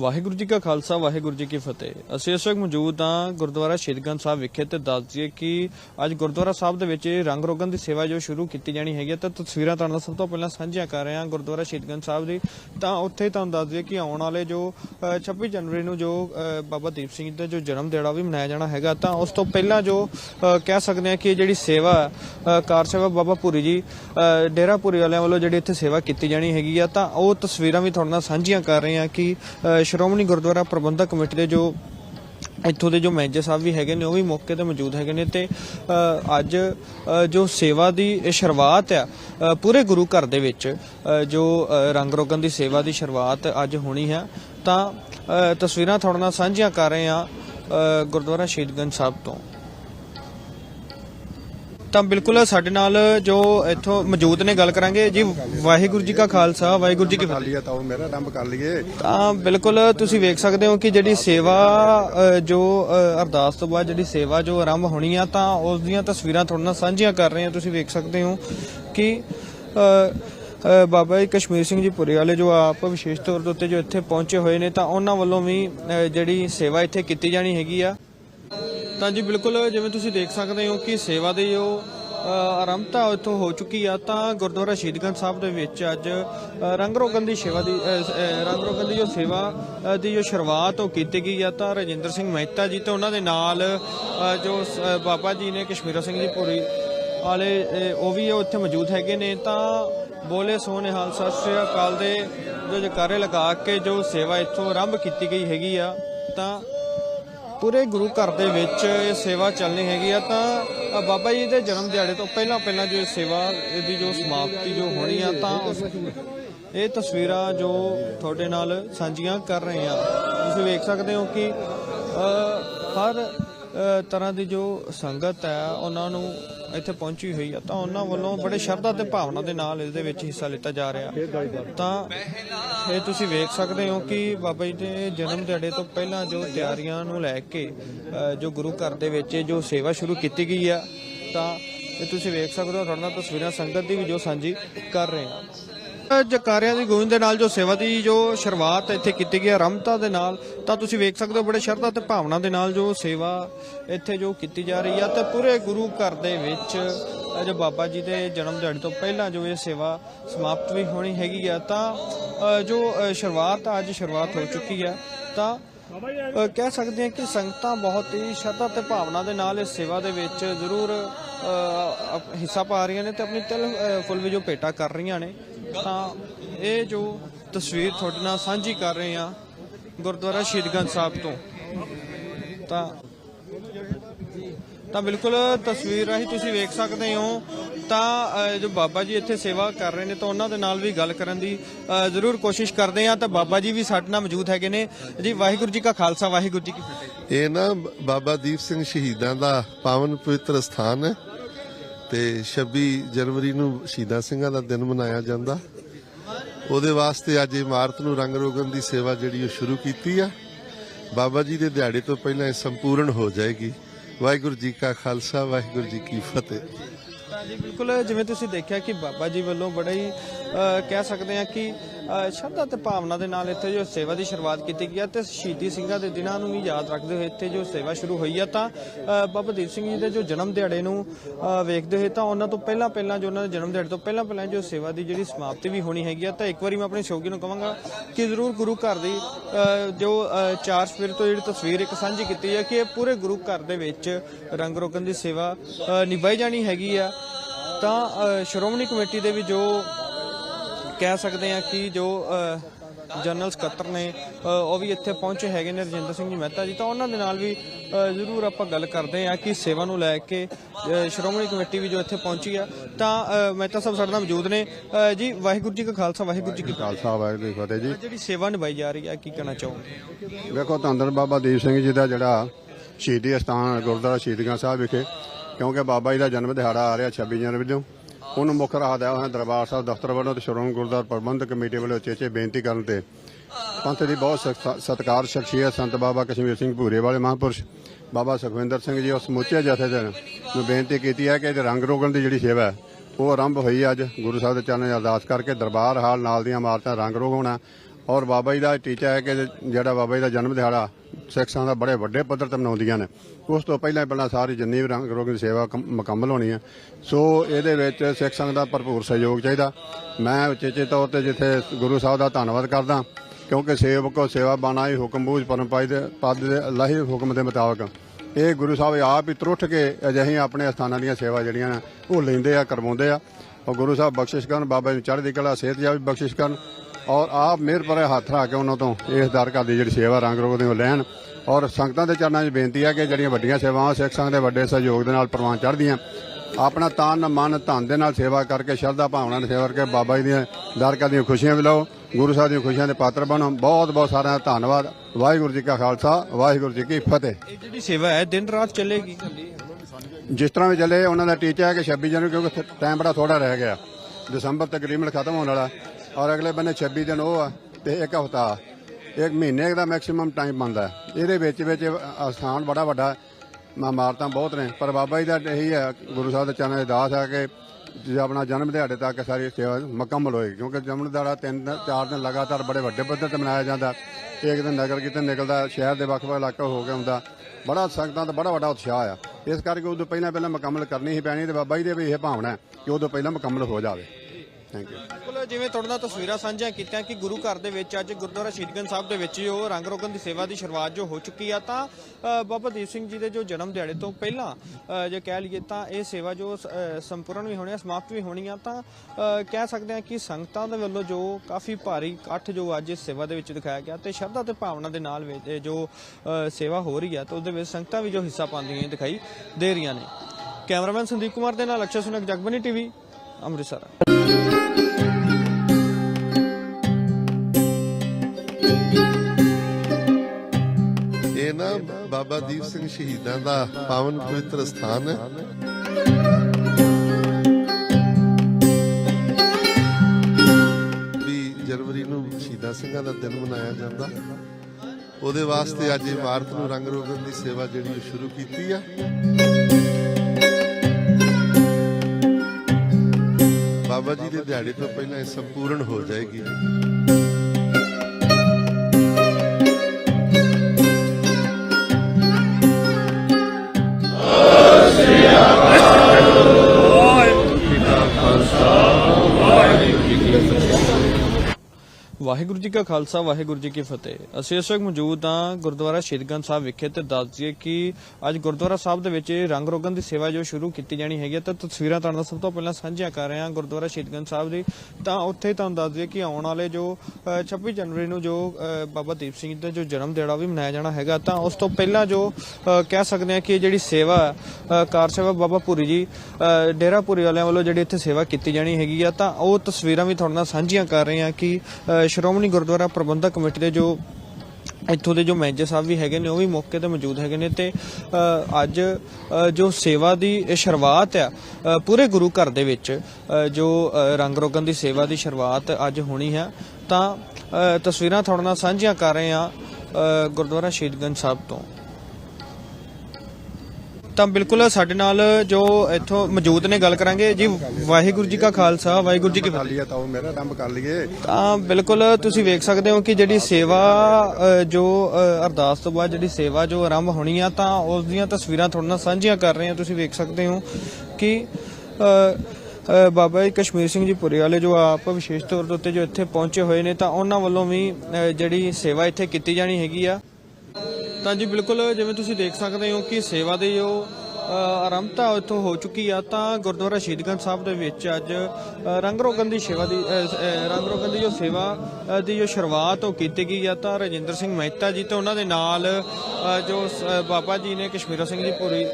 S2: ਵਾਹਿਗੁਰੂ ਜੀ ਕਾ ਖਾਲਸਾ ਵਾਹਿਗੁਰੂ ਜੀ ਕੀ ਫਤਿਹ। ਅਸੀਂ ਇਸ ਵਕਤ ਮੌਜੂਦ ਹਾਂ ਗੁਰਦੁਆਰਾ ਸ਼ਹੀਦਗੰਜ ਸਾਹਿਬ ਵਿਖੇ ਤੇ ਦੱਸ ਦਈਏ ਕਿ ਅੱਜ ਗੁਰਦੁਆਰਾ ਸਾਹਿਬ ਦੇ ਵਿੱਚ ਰੰਗ ਰੋਗਨ ਦੀ ਸੇਵਾ ਜੋ ਸ਼ੁਰੂ ਕੀਤੀ ਜਾਣੀ ਹੈਗੀ ਹੈ ਤਾਂ ਤਸਵੀਰਾਂ ਤੁਹਾਨੂੰ ਨਾਲ ਸਭ ਤੋਂ ਪਹਿਲਾਂ ਸਾਂਝੀਆਂ ਕਰ ਰਹੇ ਹਾਂ ਗੁਰਦੁਆਰਾ ਸ਼ਹੀਦਗੰਜ ਸਾਹਿਬ ਦੀ। ਤਾਂ ਉੱਥੇ ਤੁਹਾਨੂੰ ਦੱਸ ਦਈਏ ਕਿ ਆਉਣ ਵਾਲੇ ਜੋ ਅ, 26 ਜਨਵਰੀ ਨੂੰ ਜੋ ਬਾਬਾ ਦੀਪ ਸਿੰਘ ਦਾ ਜੋ ਜਨਮ ਦਿਹਾੜਾ ਵੀ ਮਨਾਇਆ ਜਾਣਾ ਹੈਗਾ। ਤਾਂ ਉਸ ਤੋਂ ਪਹਿਲਾਂ ਜੋ ਕਹਿ ਸਕਦੇ ਹਾਂ ਕਿ ਇਹ ਜਿਹੜੀ ਸੇਵਾ ਕਾਰ ਸੇਵਾ ਬਾਬਾ ਪੁਰੀ ਜੀ ਡੇਰਾ ਪੁਰੀ ਵਾਲਿਆਂ ਵੱਲੋਂ ਜਿਹੜੀ ਇੱਥੇ ਸੇਵਾ ਕੀਤੀ ਜਾਣੀ ਹੈਗੀ ਆ ਤਾਂ ਉਹ ਤਸਵੀਰਾਂ ਵੀ ਤੁਹਾਡੇ ਨਾਲ ਸਾਂਝੀਆਂ ਕਰ ਰਹੇ ਹਾਂ ਕਿ ਸ਼੍ਰੋਮਣੀ ਗੁਰਦੁਆਰਾ ਪ੍ਰਬੰਧਕ ਕਮੇਟੀ ਦੇ ਜੋ ਇੱਥੋਂ ਦੇ ਜੋ ਮੈਨੇਜਰ ਸਾਹਿਬ ਵੀ ਹੈਗੇ ਨੇ, ਉਹ ਵੀ ਮੌਕੇ ਤੇ ਮੌਜੂਦ ਹੈਗੇ ਨੇ ਤੇ ਅੱਜ ਜੋ ਸੇਵਾ ਦੀ ਸ਼ੁਰੂਆਤ ਆ ਪੂਰੇ ਗੁਰੂ ਘਰ ਦੇ ਵਿੱਚ ਜੋ ਰੰਗ ਰੋਗਨ ਦੀ ਸੇਵਾ ਦੀ ਸ਼ੁਰੂਆਤ ਅੱਜ ਹੋਣੀ ਹੈ, ਤਾਂ ਤਸਵੀਰਾਂ ਤੁਹਾਡੇ ਨਾਲ ਸਾਂਝੀਆਂ ਕਰ ਰਹੇ ਹਾਂ ਗੁਰਦੁਆਰਾ ਸ਼ਹੀਦਗੰਜ ਸਾਹਿਬ ਤੋਂ। ਤਾਂ ਬਿਲਕੁਲ ਸਾਡੇ ਨਾਲ ਜੋ ਇੱਥੋਂ ਮੌਜੂਦ ਨੇ ਗੱਲ ਕਰਾਂਗੇ। ਜੀ ਵਾਹਿਗੁਰੂ ਜੀ ਕਾ ਖਾਲਸਾ ਵਾਹਿਗੁਰੂ ਜੀ ਕੀ ਫਤਿਹ।
S3: ਲਈਏ ਤਾਂ ਉਹ ਮੇਰਾ ਆਰੰਭ ਕਰ ਲਈਏ।
S2: ਤਾਂ ਬਿਲਕੁਲ ਤੁਸੀਂ ਵੇਖ ਸਕਦੇ ਹੋ ਕਿ ਜਿਹੜੀ ਸੇਵਾ ਜੋ ਅਰਦਾਸ ਤੋਂ ਬਾਅਦ ਜਿਹੜੀ ਸੇਵਾ ਜੋ ਆਰੰਭ ਹੋਣੀ ਆ ਤਾਂ ਉਸ ਦੀਆਂ ਤਸਵੀਰਾਂ ਤੁਹਾਡੇ ਨਾਲ ਸਾਂਝੀਆਂ ਕਰ ਰਹੇ ਹਾਂ। ਤੁਸੀਂ ਵੇਖ ਸਕਦੇ ਹੋ ਕਿ ਬਾਬਾ ਜੀ ਕਸ਼ਮੀਰ ਸਿੰਘ ਜੀ ਪੁਰੀ ਵਾਲੇ ਜੋ ਆਪ ਵਿਸ਼ੇਸ਼ ਤੌਰ ਦੇ ਉੱਤੇ ਜੋ ਇੱਥੇ ਪਹੁੰਚੇ ਹੋਏ ਨੇ ਤਾਂ ਉਹਨਾਂ ਵੱਲੋਂ ਵੀ ਜਿਹੜੀ ਸੇਵਾ ਇੱਥੇ ਕੀਤੀ ਜਾਣੀ ਹੈਗੀ ਆ। ਤਾਂ ਜੀ ਬਿਲਕੁਲ ਜਿਵੇਂ ਤੁਸੀਂ ਦੇਖ ਸਕਦੇ ਹੋ ਕਿ ਸੇਵਾ ਦੀ ਜੋ ਆਰੰਭਤਾ ਇੱਥੋਂ ਹੋ ਚੁੱਕੀ ਆ, ਤਾਂ ਗੁਰਦੁਆਰਾ ਸ਼ਹੀਦਗੰਜ ਸਾਹਿਬ ਦੇ ਵਿੱਚ ਅੱਜ ਰੰਗ ਰੋਗਨ ਦੀ ਸੇਵਾ ਦੀ ਰੰਗ ਰੋਗਨ ਦੀ ਜੋ ਸੇਵਾ ਦੀ ਜੋ ਸ਼ੁਰੂਆਤ ਉਹ ਕੀਤੀ ਗਈ ਆ, ਤਾਂ ਰਜਿੰਦਰ ਸਿੰਘ ਮਹਿਤਾ ਜੀ ਤੇ ਉਹਨਾਂ ਦੇ ਨਾਲ ਜੋ ਸ- ਬਾਬਾ ਜੀ ਨੇ ਕਸ਼ਮੀਰਾ ਸਿੰਘ ਜੀ ਪੁਰੀ ਵਾਲੇ ਉਹ ਵੀ ਉੱਥੇ ਮੌਜੂਦ ਹੈਗੇ ਨੇ, ਤਾਂ ਬੋਲੇ ਸੋਹਣੇ ਹਾਲ ਸਤਿ ਸ੍ਰੀ ਅਕਾਲ ਦੇ ਜੋ ਜਕਾਰੇ ਲਗਾ ਕੇ ਜੋ ਸੇਵਾ ਇੱਥੋਂ ਆਰੰਭ ਕੀਤੀ ਗਈ ਹੈਗੀ ਆ, ਤਾਂ ਪੂਰੇ ਗੁਰੂ ਘਰ ਦੇ ਵਿੱਚ ਇਹ ਸੇਵਾ ਚੱਲਣੀ ਹੈਗੀ ਆ, ਤਾਂ ਬਾਬਾ ਜੀ ਦੇ ਜਨਮ ਦਿਹਾੜੇ ਤੋਂ ਪਹਿਲਾਂ ਪਹਿਲਾਂ ਜੋ ਇਹ ਸੇਵਾ ਦੀ ਜੋ ਸਮਾਪਤੀ ਜੋ ਹੋਣੀ ਆ, ਤਾਂ ਉਸ ਇਹ ਤਸਵੀਰਾਂ ਜੋ ਤੁਹਾਡੇ ਨਾਲ ਸਾਂਝੀਆਂ ਕਰ ਰਹੇ ਆ। ਤੁਸੀਂ ਵੇਖ ਸਕਦੇ ਹੋ ਕਿ ਹਰ ਤਰ੍ਹਾਂ ਦੀ ਜੋ ਸੰਗਤ ਹੈ ਉਹਨਾਂ ਨੂੰ ਇੱਥੇ ਪਹੁੰਚੀ ਹੋਈ ਆ, ਤਾਂ ਉਹਨਾਂ ਵੱਲੋਂ ਬੜੇ ਸ਼ਰਧਾ ਤੇ ਭਾਵਨਾ ਦੇ ਨਾਲ ਇਸ ਦੇ ਵਿੱਚ ਹਿੱਸਾ ਲਿੱਤਾ ਜਾ ਰਿਹਾ। ਤਾਂ ਇਹ ਤੁਸੀਂ ਵੇਖ ਸਕਦੇ ਹੋ ਕਿ ਬਾਬਾ ਜੀ ਦੇ ਜਨਮ ਦਿਹਾੜੇ ਤੋਂ ਪਹਿਲਾਂ ਜੋ ਤਿਆਰੀਆਂ ਨੂੰ ਲੈ ਕੇ ਜੋ ਗੁਰੂ ਘਰ ਦੇ ਵਿੱਚ ਜੋ ਸੇਵਾ ਸ਼ੁਰੂ ਕੀਤੀ ਗਈ ਆ, ਤਾਂ ਇਹ ਤੁਸੀਂ ਵੇਖ ਸਕਦੇ ਹੋ, ਤੁਹਾਡੇ ਨਾਲ ਤਸਵੀਰਾਂ ਸੰਗਤ ਦੀ ਵੀ ਜੋ ਸਾਂਝੀ ਕਰ ਰਹੇ ਹਾਂ। ਜਕਾਰਿਆਂ ਦੀ ਗੂੰਜ ਦੇ ਨਾਲ ਜੋ ਸੇਵਾ ਦੀ ਜੋ ਸ਼ੁਰੂਆਤ ਇੱਥੇ ਕੀਤੀ ਗਈ ਹੈ, ਰਮਤਾ ਦੇ ਨਾਲ, ਤਾਂ ਤੁਸੀਂ ਵੇਖ ਸਕਦੇ ਹੋ ਬੜੇ ਸ਼ਰਧਾ ਤੇ ਭਾਵਨਾ ਦੇ ਨਾਲ ਜੋ ਸੇਵਾ ਇੱਥੇ ਜੋ ਕੀਤੀ ਜਾ ਰਹੀ ਹੈ ਤੇ ਪੂਰੇ ਗੁਰੂ ਘਰ ਦੇ ਵਿੱਚ ਜੋ ਬਾਬਾ ਜੀ ਦੇ ਜਨਮ ਦਿਹਾੜੀ ਤੋਂ ਪਹਿਲਾਂ ਜੋ ਇਹ ਸੇਵਾ ਸਮਾਪਤ ਵੀ ਹੋਣੀ ਹੈਗੀ ਆ, ਤਾਂ ਜੋ ਸ਼ੁਰੂਆਤ, ਅੱਜ ਸ਼ੁਰੂਆਤ ਹੋ ਚੁੱਕੀ ਹੈ, ਤਾਂ ਕਹਿ ਸਕਦੇ ਹਾਂ ਕਿ ਸੰਗਤਾਂ ਬਹੁਤ ਹੀ ਸ਼ਰਧਾ ਤੇ ਭਾਵਨਾ ਦੇ ਨਾਲ ਇਸ ਸੇਵਾ ਦੇ ਵਿੱਚ ਜ਼ਰੂਰ ਹਿੱਸਾ ਪਾ ਰਹੀਆਂ ਨੇ ਤੇ ਆਪਣੀ ਤਿਲ ਫੁੱਲ ਵੀ ਜੋ ਭੇਟਾ ਕਰ ਰਹੀਆਂ ਨੇ। ਤਾਂ ਇਹ ਜੋ ਤਸਵੀਰ ਤੁਹਾਡੇ ਨਾਲ ਸਾਂਝੀ ਕਰ ਰਹੇ ਹਾਂ ਗੁਰਦੁਆਰਾ ਸ਼ਹੀਦਗੰਜ ਸਾਹਿਬ ਤੋਂ। ਤਾਂ ਤਾਂ ਬਿਲਕੁਲ ਤਸਵੀਰ ਰਾਹੀਂ ਤੁਸੀਂ ਵੇਖ ਸਕਦੇ ਹੋ। ਤਾਂ ਜੋ ਬਾਬਾ ਜੀ ਇੱਥੇ ਸੇਵਾ ਕਰ ਰਹੇ ਨੇ, ਤਾਂ ਉਹਨਾਂ ਦੇ ਨਾਲ ਵੀ ਗੱਲ ਕਰਨ ਦੀ ਜ਼ਰੂਰ ਕੋਸ਼ਿਸ਼ ਕਰਦੇ ਹਾਂ। ਤਾਂ ਬਾਬਾ ਜੀ ਵੀ ਸਾਡੇ ਨਾਲ ਮੌਜੂਦ ਹੈਗੇ ਨੇ। ਜੀ, ਵਾਹਿਗੁਰੂ ਜੀ ਕਾ ਖਾਲਸਾ, ਵਾਹਿਗੁਰੂ ਜੀ ਕੀ ਫਤਿਹ।
S1: ਇਹ ਨਾ ਬਾਬਾ ਦੀਪ ਸਿੰਘ ਸ਼ਹੀਦਾਂ ਦਾ ਪਾਵਨ ਪਵਿੱਤਰ ਸਥਾਨ ਹੈ। ਤੇ 26 ਜਨਵਰੀ ਨੂੰ ਸ਼ਹੀਦਾਂ ਸਿੰਘਾਂ ਦਾ ਦਿਨ ਮਨਾਇਆ ਜਾਂਦਾ। ਉਹਦੇ ਵਾਸਤੇ ਅੱਜ ਇਮਾਰਤ ਨੂੰ ਰੰਗ ਰੋਗਨ ਦੀ ਸੇਵਾ ਜਿਹੜੀ ਉਹ ਸ਼ੁਰੂ ਕੀਤੀ ਆ। ਬਾਬਾ ਜੀ ਦੇ ਦਿਹਾੜੇ ਤੋਂ ਪਹਿਲਾਂ ਇਹ ਸੰਪੂਰਨ ਹੋ ਜਾਏਗੀ। ਵਾਹਿਗੁਰੂ ਜੀ ਕਾ ਖਾਲਸਾ, ਵਾਹਿਗੁਰੂ ਜੀ ਕੀ ਫਤਿਹ।
S2: ਜੀ, ਬਿਲਕੁਲ, ਜਿਵੇਂ ਤੁਸੀਂ ਦੇਖਿਆ ਕਿ ਬਾਬਾ ਜੀ ਵੱਲੋਂ ਬੜਾ ਹੀ ਕਹਿ ਸਕਦੇ ਆ ਕਿ ਸ਼ਰਧਾ ਤੇ ਭਾਵਨਾ ਦੇ ਨਾਲ ਇੱਥੇ ਜੋ ਸੇਵਾ ਦੀ ਸ਼ੁਰੂਆਤ ਕੀਤੀ ਗਈ ਹੈ ਤੇ ਸ਼ਹੀਦੀ ਸਿੰਘਾਂ ਦੇ ਦਿਨਾਂ ਨੂੰ ਵੀ ਯਾਦ ਰੱਖਦੇ ਹੋਏ ਇੱਥੇ ਜੋ ਸੇਵਾ ਸ਼ੁਰੂ ਹੋਈ ਹੈ ਤਾਂ ਬਾਬਾ ਦੀਪ ਸਿੰਘ ਜੀ ਦੇ ਜੋ ਜਨਮ ਦਿਹਾੜੇ ਨੂੰ ਵੇਖਦੇ ਹੋਏ ਤਾਂ ਉਹਨਾਂ ਤੋਂ ਪਹਿਲਾਂ ਪਹਿਲਾਂ ਜੋ ਉਹਨਾਂ ਦੇ ਜਨਮ ਦਿਹਾੜੇ ਤੋਂ ਪਹਿਲਾਂ ਪਹਿਲਾਂ ਜੋ ਸੇਵਾ ਦੀ ਜਿਹੜੀ ਸਮਾਪਤੀ ਵੀ ਹੋਣੀ ਹੈਗੀ ਆ ਤਾਂ ਇੱਕ ਵਾਰੀ ਮੈਂ ਆਪਣੇ ਸ਼ੌਕੀ ਨੂੰ ਕਹਾਂਗਾ ਕਿ ਜ਼ਰੂਰ ਗੁਰੂ ਘਰ ਦੀ ਜੋ ਚਾਰ ਸਵੇਰ ਤੋਂ ਜਿਹੜੀ ਤਸਵੀਰ ਇੱਕ ਸਾਂਝੀ ਕੀਤੀ ਹੈ ਕਿ ਇਹ ਪੂਰੇ ਗੁਰੂ ਘਰ ਦੇ ਵਿੱਚ ਰੰਗ ਰੋਗਨ ਦੀ ਸੇਵਾ ਨਿਭਾਈ ਜਾਣੀ ਹੈਗੀ ਆ ਤਾਂ ਸ਼੍ਰੋਮਣੀ ਕਮੇਟੀ ਦੇ ਵੀ ਜੋ ਕਹਿ ਸਕਦੇ ਆ ਕਿ ਜੋ ਜਨਰਲ ਸਕੱਤਰ ਨੇ ਉਹ ਵੀ ਇੱਥੇ ਪਹੁੰਚੇ ਹੈਗੇ ਨੇ ਰਜਿੰਦਰ ਸਿੰਘ ਜੀ ਮਹਿਤਾ ਜੀ। ਤਾਂ ਉਹਨਾਂ ਦੇ ਨਾਲ ਵੀ ਜ਼ਰੂਰ ਆਪਾਂ ਗੱਲ ਕਰਦੇ ਆ ਕਿ ਸੇਵਾ ਨੂੰ ਲੈ ਕੇ ਸ਼੍ਰੋਮਣੀ ਕਮੇਟੀ ਵੀ ਜੋ ਇੱਥੇ ਪਹੁੰਚੀ ਆ। ਤਾਂ ਮਹਿਤਾ ਸਾਹਿਬ ਸਾਡੇ ਨਾਲ ਮੌਜੂਦ ਨੇ। ਜੀ ਵਾਹਿਗੁਰੂ ਜੀ ਕਾ ਖਾਲਸਾ ਵਾਹਿਗੁਰੂ ਜੀ ਕੀ
S3: ਖਾਲਸਾ ਵਾਹਿਗੁਰੂ ਜੀ ਫਤਿਹ ਜੀ।
S2: ਜਿਹੜੀ ਸੇਵਾ ਨਿਭਾਈ ਜਾ ਰਹੀ ਆ ਕੀ ਕਹਿਣਾ ਚਾਹੋਗੇ?
S3: ਵੇਖੋ ਧੰਨ ਬਾਬਾ ਦੀਪ ਸਿੰਘ ਜੀ ਦਾ ਜਿਹੜਾ ਸ਼ਹੀਦੀ ਅਸਥਾਨ ਗੁਰਦੁਆਰਾ ਸ਼ਹੀਦਗੰਜ ਸਾਹਿਬ ਵਿਖੇ। ਕਿਉਂਕਿ ਬਾਬਾ ਜੀ ਦਾ ਜਨਮ ਦਿਹਾੜਾ ਆ ਰਿਹਾ 26 ਜਨਵਰੀ ਨੂੰ। ਉਹਨੂੰ ਮੁੱਖ ਰੱਖਦਾ ਹੋਇਆ ਦਰਬਾਰ ਸਾਹਿਬ, ਦਫ਼ਤਰ ਵੱਲੋਂ ਤੇ ਸ਼੍ਰੋਮਣੀ ਗੁਰਦੁਆਰਾ ਪ੍ਰਬੰਧਕ ਕਮੇਟੀ ਵੱਲੋਂ ਚੇਚੇ ਬੇਨਤੀ ਕਰਨ ਤੇ ਪੰਥ ਦੀ ਬਹੁਤ ਸਤਿਕਾਰ ਸ਼ਖਸੀਅਤ ਸੰਤ ਬਾਬਾ ਕਸ਼ਮੀਰ ਸਿੰਘ ਭੂਰੇ ਵਾਲੇ ਮਹਾਂਪੁਰਸ਼। ਬਾਬਾ ਸੁਖਵਿੰਦਰ ਸਿੰਘ ਜੀ ਉਸ ਸਮੁੱਚੇ ਜਥੇਦਾਰ ਨੂੰ ਬੇਨਤੀ ਕੀਤੀ ਹੈ ਕਿ ਇਹ ਰੰਗ ਰੋਗਨ ਦੀ ਜਿਹੜੀ ਸੇਵਾ ਹੈ, ਉਹ ਆਰੰਭ ਹੋਈ ਅੱਜ। ਗੁਰੂ ਸਾਹਿਬ ਦੇ ਚਰਨਾਂ 'ਚ ਅਰਦਾਸ ਕਰਕੇ ਦਰਬਾਰ ਹਾਲ ਨਾਲ ਦੀਆਂ ਇਮਾਰਤਾਂ ਰੰਗ ਰੋਗ ਹੋਣਾ ਔਰ ਬਾਬਾ ਜੀ ਦਾ ਟੀਚਾ ਹੈ ਕਿ ਜਿਹੜਾ ਬਾਬਾ ਜੀ ਦਾ ਜਨਮ ਦਿਹਾੜਾ ਸਿੱਖਾਂ ਦਾ ਬੜੇ ਵੱਡੇ ਪੱਧਰ ਤੇ ਮਨਾਉਂਦੀਆਂ ਨੇ। ਉਸ ਤੋਂ ਪਹਿਲਾਂ ਪਹਿਲਾਂ ਸਾਰੀ ਜਿੰਨੀ ਵੀ ਰੰਗ ਰੋਗ ਦੀ ਸੇਵਾ ਮੁਕੰਮਲ ਹੋਣੀ ਹੈ। ਸੋ ਇਹਦੇ ਵਿੱਚ ਸਿੱਖ ਸੰਗਤ ਦਾ ਭਰਪੂਰ ਸਹਿਯੋਗ ਚਾਹੀਦਾ। ਮੈਂ ਉਚੇਚੇ ਤੌਰ ਤੇ ਜਿੱਥੇ ਗੁਰੂ ਸਾਹਿਬ ਦਾ ਧੰਨਵਾਦ ਕਰਦਾ, ਕਿਉਂਕਿ ਸੇਵਕੋ ਸੇਵਾ ਬਾਣਾ ਹੀ ਹੁਕਮ ਬੂਝ ਪਰਮ ਦੇ, ਪਦ ਦੇ, ਅੱਲਾਹੀ ਹੁਕਮ ਦੇ ਮੁਤਾਬਕ ਇਹ ਗੁਰੂ ਸਾਹਿਬ ਆਪ ਹੀ ਤਰੁੱਠ ਕੇ ਅਜਿਹੀ ਆਪਣੇ ਸਥਾਨਾਂ ਦੀਆਂ ਸੇਵਾ ਜਿਹੜੀਆਂ ਨੇ, ਉਹ ਲੈਂਦੇ ਆ, ਕਰਵਾਉਂਦੇ ਆ। ਔਰ ਗੁਰੂ ਸਾਹਿਬ ਬਖਸ਼ਿਸ਼ ਕਰਨ, ਬਾਬਾ ਜੀ ਚੜ੍ਹਦੀ ਕਲਾ, ਸਿਹਤ ਜਾ ਵੀ ਬਖਸ਼ਿਸ਼ ਕਰਨ। ਔਰ ਆਪ ਮਿਹਰ ਭਰੇ ਹੱਥ ਰੱਖ ਕੇ ਉਹਨਾਂ ਤੋਂ ਇਸ ਦਰ ਘਰ ਦੀ ਜਿਹੜੀ ਸੇਵਾ ਰੰਗ ਰੋਗ ਦੇ ਉਹ ਲੈਣ। ਔਰ ਸੰਗਤਾਂ ਦੇ ਚਰਨਾਂ 'ਚ ਬੇਨਤੀ ਹੈ ਕਿ ਜਿਹੜੀਆਂ ਵੱਡੀਆਂ ਸੇਵਾਵਾਂ ਸਿੱਖ ਸੰਗਤ ਦੇ ਵੱਡੇ ਸਹਿਯੋਗ ਦੇ ਨਾਲ ਪ੍ਰਵਾਨ ਚੜ੍ਹਦੀਆਂ। ਆਪਣਾ ਤਨ ਮਨ ਧਨ ਦੇ ਨਾਲ ਸੇਵਾ ਕਰਕੇ ਸ਼ਰਧਾ ਭਾਵਨਾ ਨਾਲ ਸੇਵਾ ਕਰਕੇ ਬਾਬਾ ਜੀ ਦੀਆਂ ਦਰ ਘਰ ਦੀਆਂ ਖੁਸ਼ੀਆਂ ਵੀ ਲਓ ਗੁਰੂ ਸਾਹਿਬ ਦੀਆਂ ਖੁਸ਼ੀਆਂ ਦੇ ਪਾਤਰ ਬਣੋ। ਬਹੁਤ ਬਹੁਤ ਸਾਰਿਆਂ ਦਾ ਧੰਨਵਾਦ। ਵਾਹਿਗੁਰੂ ਜੀ ਕਾ ਖਾਲਸਾ ਵਾਹਿਗੁਰੂ ਜੀ ਕੀ ਫਤਿਹ।
S2: ਇਹ ਜਿਹੜੀ ਸੇਵਾ ਹੈ ਦਿਨ ਰਾਤ ਚੱਲੇਗੀ?
S3: ਜਿਸ ਤਰ੍ਹਾਂ ਵੀ ਚੱਲੇ ਉਹਨਾਂ ਦਾ ਟੀਚਾ ਹੈ ਕਿ 26 ਜਨਵਰੀ ਕਿਉਂਕਿ ਟਾਈਮ ਬੜਾ ਥੋੜਾ ਰਹਿ ਗਿਆ। ਦਸੰਬਰ ਤਕਰੀਬਨ ਖਤਮ ਹੋਣ ਵਾਲਾ। ਔਰ ਅਗਲੇ ਬੰਨੇ 26 ਦਿਨ ਉਹ ਆ ਤੇ ਇੱਕ ਹਫ਼ਤਾ ਇੱਕ ਮਹੀਨੇ ਦਾ ਮੈਕਸਿਮਮ ਟਾਈਮ ਬਣਦਾ ਇਹਦੇ ਵਿੱਚ ਵਿੱਚ ਅਸਥਾਨ ਬੜਾ ਵੱਡਾ ਹੈ। ਇਮਾਰਤਾਂ ਬਹੁਤ ਨੇ। ਪਰ ਬਾਬਾ ਜੀ ਦਾ ਇਹੀ ਹੈ, ਗੁਰੂ ਸਾਹਿਬ ਦੇ ਚਰਨਾਂ ਦੀ ਅਰਦਾਸ ਆ ਕਿ ਆਪਣਾ ਜਨਮ ਦਿਹਾੜੇ ਤੱਕ ਸਾਰੀ ਸੇਵਾ ਮੁਕੰਮਲ ਹੋਏਗੀ ਕਿਉਂਕਿ ਜਨਮ ਦਿਹਾੜਾ ਤਿੰਨ ਦਿਨ- ਚਾਰ ਦਿਨ ਲਗਾਤਾਰ ਬੜੇ ਵੱਡੇ ਪੱਧਰ ਤੇ ਮਨਾਇਆ ਜਾਂਦਾ। ਇੱਕ ਦਿਨ ਨਗਰ ਕੀਰਤਨ ਨਿਕਲਦਾ, ਸ਼ਹਿਰ ਦੇ ਵੱਖ-ਵੱਖ ਇਲਾਕਾ ਹੋ ਕੇ ਹੁੰਦਾ। ਬੜਾ ਸੰਗਤਾਂ ਦਾ ਬੜਾ ਵੱਡਾ ਉਤਸ਼ਾਹ ਆ। ਇਸ ਕਰਕੇ ਉਦੋਂ ਪਹਿਲਾਂ ਪਹਿਲਾਂ ਮੁਕੰਮਲ ਕਰਨੀ ਹੀ ਪੈਣੀ ਤੇ ਬਾਬਾ ਜੀ ਦੇ ਵੀ ਇਹ ਭਾਵਨਾ ਹੈ ਕਿ ਉਦੋਂ ਪਹਿਲਾਂ ਮੁਕੰਮਲ ਹੋ ਜਾਵੇ। ਥੈਂਕ ਯੂ
S2: ਬਿਲਕੁਲ ਜਿਵੇਂ ਤੁਹਾਡੇ ਨਾਲ ਤਸਵੀਰਾਂ ਸਾਂਝੀਆਂ ਕੀਤੀਆਂ ਕਿ ਗੁਰੂ ਘਰ ਦੇ ਵਿੱਚ ਅੱਜ ਗੁਰਦੁਆਰਾ ਸ਼ਹੀਦਗੰਜ ਸਾਹਿਬ ਦੇ ਵਿੱਚ ਜੋ ਰੰਗ ਰੋਗਨ ਦੀ ਸੇਵਾ ਦੀ ਸ਼ੁਰੂਆਤ ਜੋ ਹੋ ਚੁੱਕੀ ਆ, ਤਾਂ ਬਾਬਾ ਦੀਪ ਸਿੰਘ ਜੀ ਦੇ ਜੋ ਜਨਮ ਦਿਹਾੜੇ ਤੋਂ ਪਹਿਲਾਂ ਜੇ ਕਹਿ ਲਈਏ ਤਾਂ ਇਹ ਸੇਵਾ ਜੋ ਸੰਪੂਰਨ ਵੀ ਹੋਣੀ ਆ, ਸਮਾਪਤ ਵੀ ਹੋਣੀ ਆ, ਤਾਂ ਕਹਿ ਸਕਦੇ ਆ ਕਿ ਸੰਗਤਾਂ ਦੇ ਵੱਲੋਂ ਜੋ ਕਾਫੀ ਭਾਰੀ ਇਕੱਠ ਜੋ ਅੱਜ ਇਸ ਸੇਵਾ ਦੇ ਵਿੱਚ ਦਿਖਾਇਆ ਗਿਆ ਤੇ ਸ਼ਰਧਾ ਤੇ ਭਾਵਨਾ ਦੇ ਨਾਲ ਵੀ ਇਹ ਜੋ ਸੇਵਾ ਹੋ ਰਹੀ ਆ, ਤਾਂ ਉਹਦੇ ਵਿੱਚ ਸੰਗਤਾਂ ਵੀ ਜੋ ਹਿੱਸਾ ਪਾਉਂਦੀਆਂ ਦਿਖਾਈ ਦੇ ਰਹੀਆਂ ਨੇ। ਕੈਮਰਾਮੈਨ ਸੰਦੀਪ ਕੁਮਾਰ ਦੇ ਨਾਲ ਅਕਸ਼ਰ ਸੁਨਕ, ਜਗਬਨੀ ਟੀਵੀ, ਅੰਮ੍ਰਿਤਸਰ।
S1: ਬਾਬਾ ਦੀਪ ਸਿੰਘ ਸ਼ਹੀਦਾਂ ਦਾ ਪਾਵਨ ਪਵਿੱਤਰ ਸਥਾਨ ਹੈ। ਵੀ ਜਨਵਰੀ ਨੂੰ ਸ਼ਹੀਦਾਂ ਸਿੰਘਾਂ ਦਾ ਦਿਨ ਮਨਾਇਆ ਜਾਂਦਾ। ਉਹਦੇ ਵਾਸਤੇ ਅੱਜ ਇਮਾਰਤ ਨੂੰ ਰੰਗ ਰੋਗਨ ਦੀ ਸੇਵਾ ਜਿਹੜੀ ਉਹ ਸ਼ੁਰੂ ਕੀਤੀ ਆ। ਬਾਬਾ ਜੀ ਦੇ ਦਿਹਾੜੇ ਤੋਂ ਪਹਿਲਾਂ ਇਹ ਸੰਪੂਰਨ ਹੋ ਜਾਏਗੀ।
S2: ਵਾਹਿਗੁਰੂ ਜੀ ਕਾ ਖਾਲਸਾ ਵਾਹਿਗੁਰੂ ਜੀ ਕੀ ਫਤਿਹ। ਅਸੀਂ ਇਸ ਵਕਤ ਮੌਜੂਦ ਹਾਂ ਗੁਰਦੁਆਰਾ ਸ਼ਹੀਦਗੰਜ ਸਾਹਿਬ ਵਿਖੇ ਤੇ ਦੱਸ ਦਈਏ ਕਿ ਅੱਜ ਗੁਰਦੁਆਰਾ ਸਾਹਿਬ ਦੇ ਵਿੱਚ ਰੰਗ ਰੋਗਨ ਦੀ ਸੇਵਾ ਜੋ ਸ਼ੁਰੂ ਕੀਤੀ ਜਾਣੀ ਹੈਗੀ ਹੈ ਤਾਂ ਤਸਵੀਰਾਂ ਤੁਹਾਨੂੰ ਸਭ ਤੋਂ ਪਹਿਲਾਂ ਸਾਂਝੀਆਂ ਕਰ ਰਹੇ ਹਾਂ ਗੁਰਦੁਆਰਾ ਸ਼ਹੀਦਗੰਜ ਸਾਹਿਬ ਦੀ। ਤਾਂ ਉੱਥੇ ਤੁਹਾਨੂੰ ਦੱਸ ਦਈਏ ਕਿ ਆਉਣ ਵਾਲੇ ਜੋ ਅ, 26 ਜਨਵਰੀ ਨੂੰ ਜੋ ਬਾਬਾ ਦੀਪ ਸਿੰਘ ਦਾ ਜੋ ਜਨਮ ਦਿਹਾੜਾ ਵੀ ਮਨਾਇਆ ਜਾਣਾ ਹੈਗਾ। ਤਾਂ ਉਸ ਤੋਂ ਪਹਿਲਾਂ ਜੋ ਕਹਿ ਸਕਦੇ ਹਾਂ ਕਿ ਇਹ ਜਿਹੜੀ ਸੇਵਾ ਕਾਰ ਸੇਵਾ ਬਾਬਾ ਪੁਰੀ ਜੀ ਡੇਰਾ ਪੁਰੀ ਵਾਲਿਆਂ ਵੱਲੋਂ ਜਿਹੜੀ ਇੱਥੇ ਸੇਵਾ ਕੀਤੀ ਜਾਣੀ ਹੈਗੀ ਆ ਤਾਂ ਉਹ ਤਸਵੀਰਾਂ ਵੀ ਤੁਹਾਡੇ ਨਾਲ ਸਾਂਝੀਆਂ ਕਰ ਰਹੇ ਹਾਂ ਕਿ ਸ਼੍ਰੋਮਣੀ ਗੁਰਦੁਆਰਾ ਪ੍ਰਬੰਧਕ ਕਮੇਟੀ ਦੇ ਜੋ ਇੱਥੋਂ ਦੇ ਜੋ ਮੈਨੇਜਰ ਸਾਹਿਬ ਵੀ ਹੈਗੇ ਨੇ, ਉਹ ਵੀ ਮੌਕੇ ਤੇ ਮੌਜੂਦ ਹੈਗੇ ਨੇ ਤੇ ਅੱਜ ਜੋ ਸੇਵਾ ਦੀ ਸ਼ੁਰੂਆਤ ਆ ਪੂਰੇ ਗੁਰੂ ਘਰ ਦੇ ਵਿੱਚ ਜੋ ਰੰਗ ਰੋਗਨ ਦੀ ਸੇਵਾ ਦੀ ਸ਼ੁਰੂਆਤ ਅੱਜ ਹੋਣੀ ਹੈ ਤਾਂ ਤਸਵੀਰਾਂ ਤੁਹਾਡੇ ਨਾਲ ਸਾਂਝੀਆਂ ਕਰ ਰਹੇ ਹਾਂ ਗੁਰਦੁਆਰਾ ਸ਼ਹੀਦਗੰਜ ਸਾਹਿਬ ਤੋਂ। ਤਾਂ ਬਿਲਕੁਲ ਸਾਡੇ ਨਾਲ ਜੋ ਇੱਥੋਂ ਮੌਜੂਦ ਨੇ ਗੱਲ ਕਰਾਂਗੇ। ਜੀ ਵਾਹਿਗੁਰੂ ਜੀ ਕਾ ਖਾਲਸਾ ਵਾਹਿਗੁਰੂ ਜੀ ਕੀ ਫਤਿਹ।
S3: ਲਈਏ ਤਾਂ ਮੇਰਾ ਕੰਮ ਕਰ ਲਈਏ।
S2: ਤਾਂ ਬਿਲਕੁਲ ਤੁਸੀਂ ਵੇਖ ਸਕਦੇ ਹੋ ਕਿ ਜਿਹੜੀ ਸੇਵਾ ਜੋ ਅਰਦਾਸ ਤੋਂ ਬਾਅਦ ਜਿਹੜੀ ਸੇਵਾ ਜੋ ਆਰੰਭ ਹੋਣੀ ਆ ਤਾਂ ਉਸ ਦੀਆਂ ਤਸਵੀਰਾਂ ਤੁਹਾਡੇ ਨਾਲ ਸਾਂਝੀਆਂ ਕਰ ਰਹੇ ਹਾਂ। ਤੁਸੀਂ ਵੇਖ ਸਕਦੇ ਹੋ ਕਿ ਬਾਬਾ ਜੀ ਕਸ਼ਮੀਰ ਸਿੰਘ ਜੀ ਪੁਰੀ ਵਾਲੇ ਜੋ ਆਪ ਵਿਸ਼ੇਸ਼ ਤੌਰ ਦੇ ਉੱਤੇ ਜੋ ਇੱਥੇ ਪਹੁੰਚੇ ਹੋਏ ਨੇ ਤਾਂ ਉਹਨਾਂ ਵੱਲੋਂ ਵੀ ਜਿਹੜੀ ਸੇਵਾ ਇੱਥੇ ਕੀਤੀ ਜਾਣੀ ਹੈਗੀ ਆ। ਤਾਂ ਜੀ ਬਿਲਕੁਲ ਜਿਵੇਂ ਤੁਸੀਂ ਦੇਖ ਸਕਦੇ ਹੋ ਕਿ ਸੇਵਾ ਦੀ ਜੋ ਆਰੰਭਤਾ ਇੱਥੋਂ ਹੋ ਚੁੱਕੀ ਆ, ਤਾਂ ਗੁਰਦੁਆਰਾ ਸ਼ਹੀਦਗੰਜ ਸਾਹਿਬ ਦੇ ਵਿੱਚ ਅੱਜ ਰੰਗ ਰੋਗਨ ਦੀ ਸੇਵਾ ਦੀ ਰੰਗ ਰੋਗਨ ਦੀ ਜੋ ਸੇਵਾ ਦੀ ਜੋ ਸ਼ੁਰੂਆਤ ਉਹ ਕੀਤੀ ਗਈ ਆ, ਤਾਂ ਰਜਿੰਦਰ ਸਿੰਘ ਮਹਿਤਾ ਜੀ ਤੇ ਉਹਨਾਂ ਦੇ ਨਾਲ ਜੋ ਸ- ਬਾਬਾ ਜੀ ਨੇ ਕਸ਼ਮੀਰਾ ਸਿੰਘ ਜੀ ਪੁਰੀ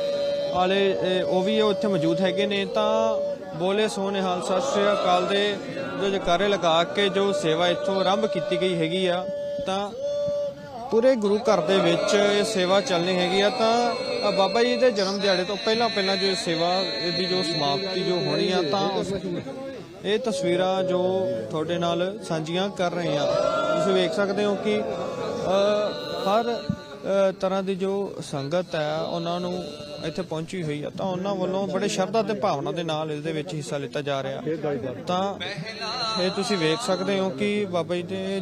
S2: ਵਾਲੇ ਉਹ ਵੀ ਉੱਥੇ ਮੌਜੂਦ ਹੈਗੇ ਨੇ, ਤਾਂ ਬੋਲੇ ਸੋਨੇ ਹਾਲ ਸਤਿ ਸ੍ਰੀ ਅਕਾਲ ਦੇ ਜੋ ਜਕਾਰੇ ਲਗਾ ਕੇ ਜੋ ਸੇਵਾ ਇੱਥੋਂ ਆਰੰਭ ਕੀਤੀ ਗਈ ਹੈਗੀ ਆ, ਤਾਂ ਪੂਰੇ ਗੁਰੂ ਘਰ ਦੇ ਵਿੱਚ ਇਹ ਸੇਵਾ ਚੱਲਣੀ ਹੈਗੀ ਆ, ਤਾਂ ਬਾਬਾ ਜੀ ਦੇ ਜਨਮ ਦਿਹਾੜੇ ਤੋਂ ਪਹਿਲਾਂ ਪਹਿਲਾਂ ਜੋ ਸੇਵਾ ਦੀ ਜੋ ਸਮਾਪਤੀ ਜੋ ਹੋਣੀ ਆ, ਤਾਂ ਉਸ ਇਹ ਤਸਵੀਰਾਂ ਜੋ ਤੁਹਾਡੇ ਨਾਲ ਸਾਂਝੀਆਂ ਕਰ ਰਹੇ ਆ। ਤੁਸੀਂ ਵੇਖ ਸਕਦੇ ਹੋ ਕਿ ਹਰ ਤਰ੍ਹਾਂ ਦੀ ਜੋ ਸੰਗਤ ਹੈ ਉਹਨਾਂ ਨੂੰ ਇੱਥੇ ਪਹੁੰਚੀ ਹੋਈ ਆ, ਤਾਂ ਉਹਨਾਂ ਵੱਲੋਂ ਬੜੇ ਸ਼ਰਧਾ ਤੇ ਭਾਵਨਾ ਦੇ ਨਾਲ ਇਸ ਦੇ ਵਿੱਚ ਹਿੱਸਾ ਲਿੱਤਾ ਜਾ ਰਿਹਾ। ਤਾਂ, ਇਹ ਤੁਸੀਂ ਵੇਖ ਸਕਦੇ ਹੋ ਕਿ ਬਾਬਾ ਜੀ ਦੇ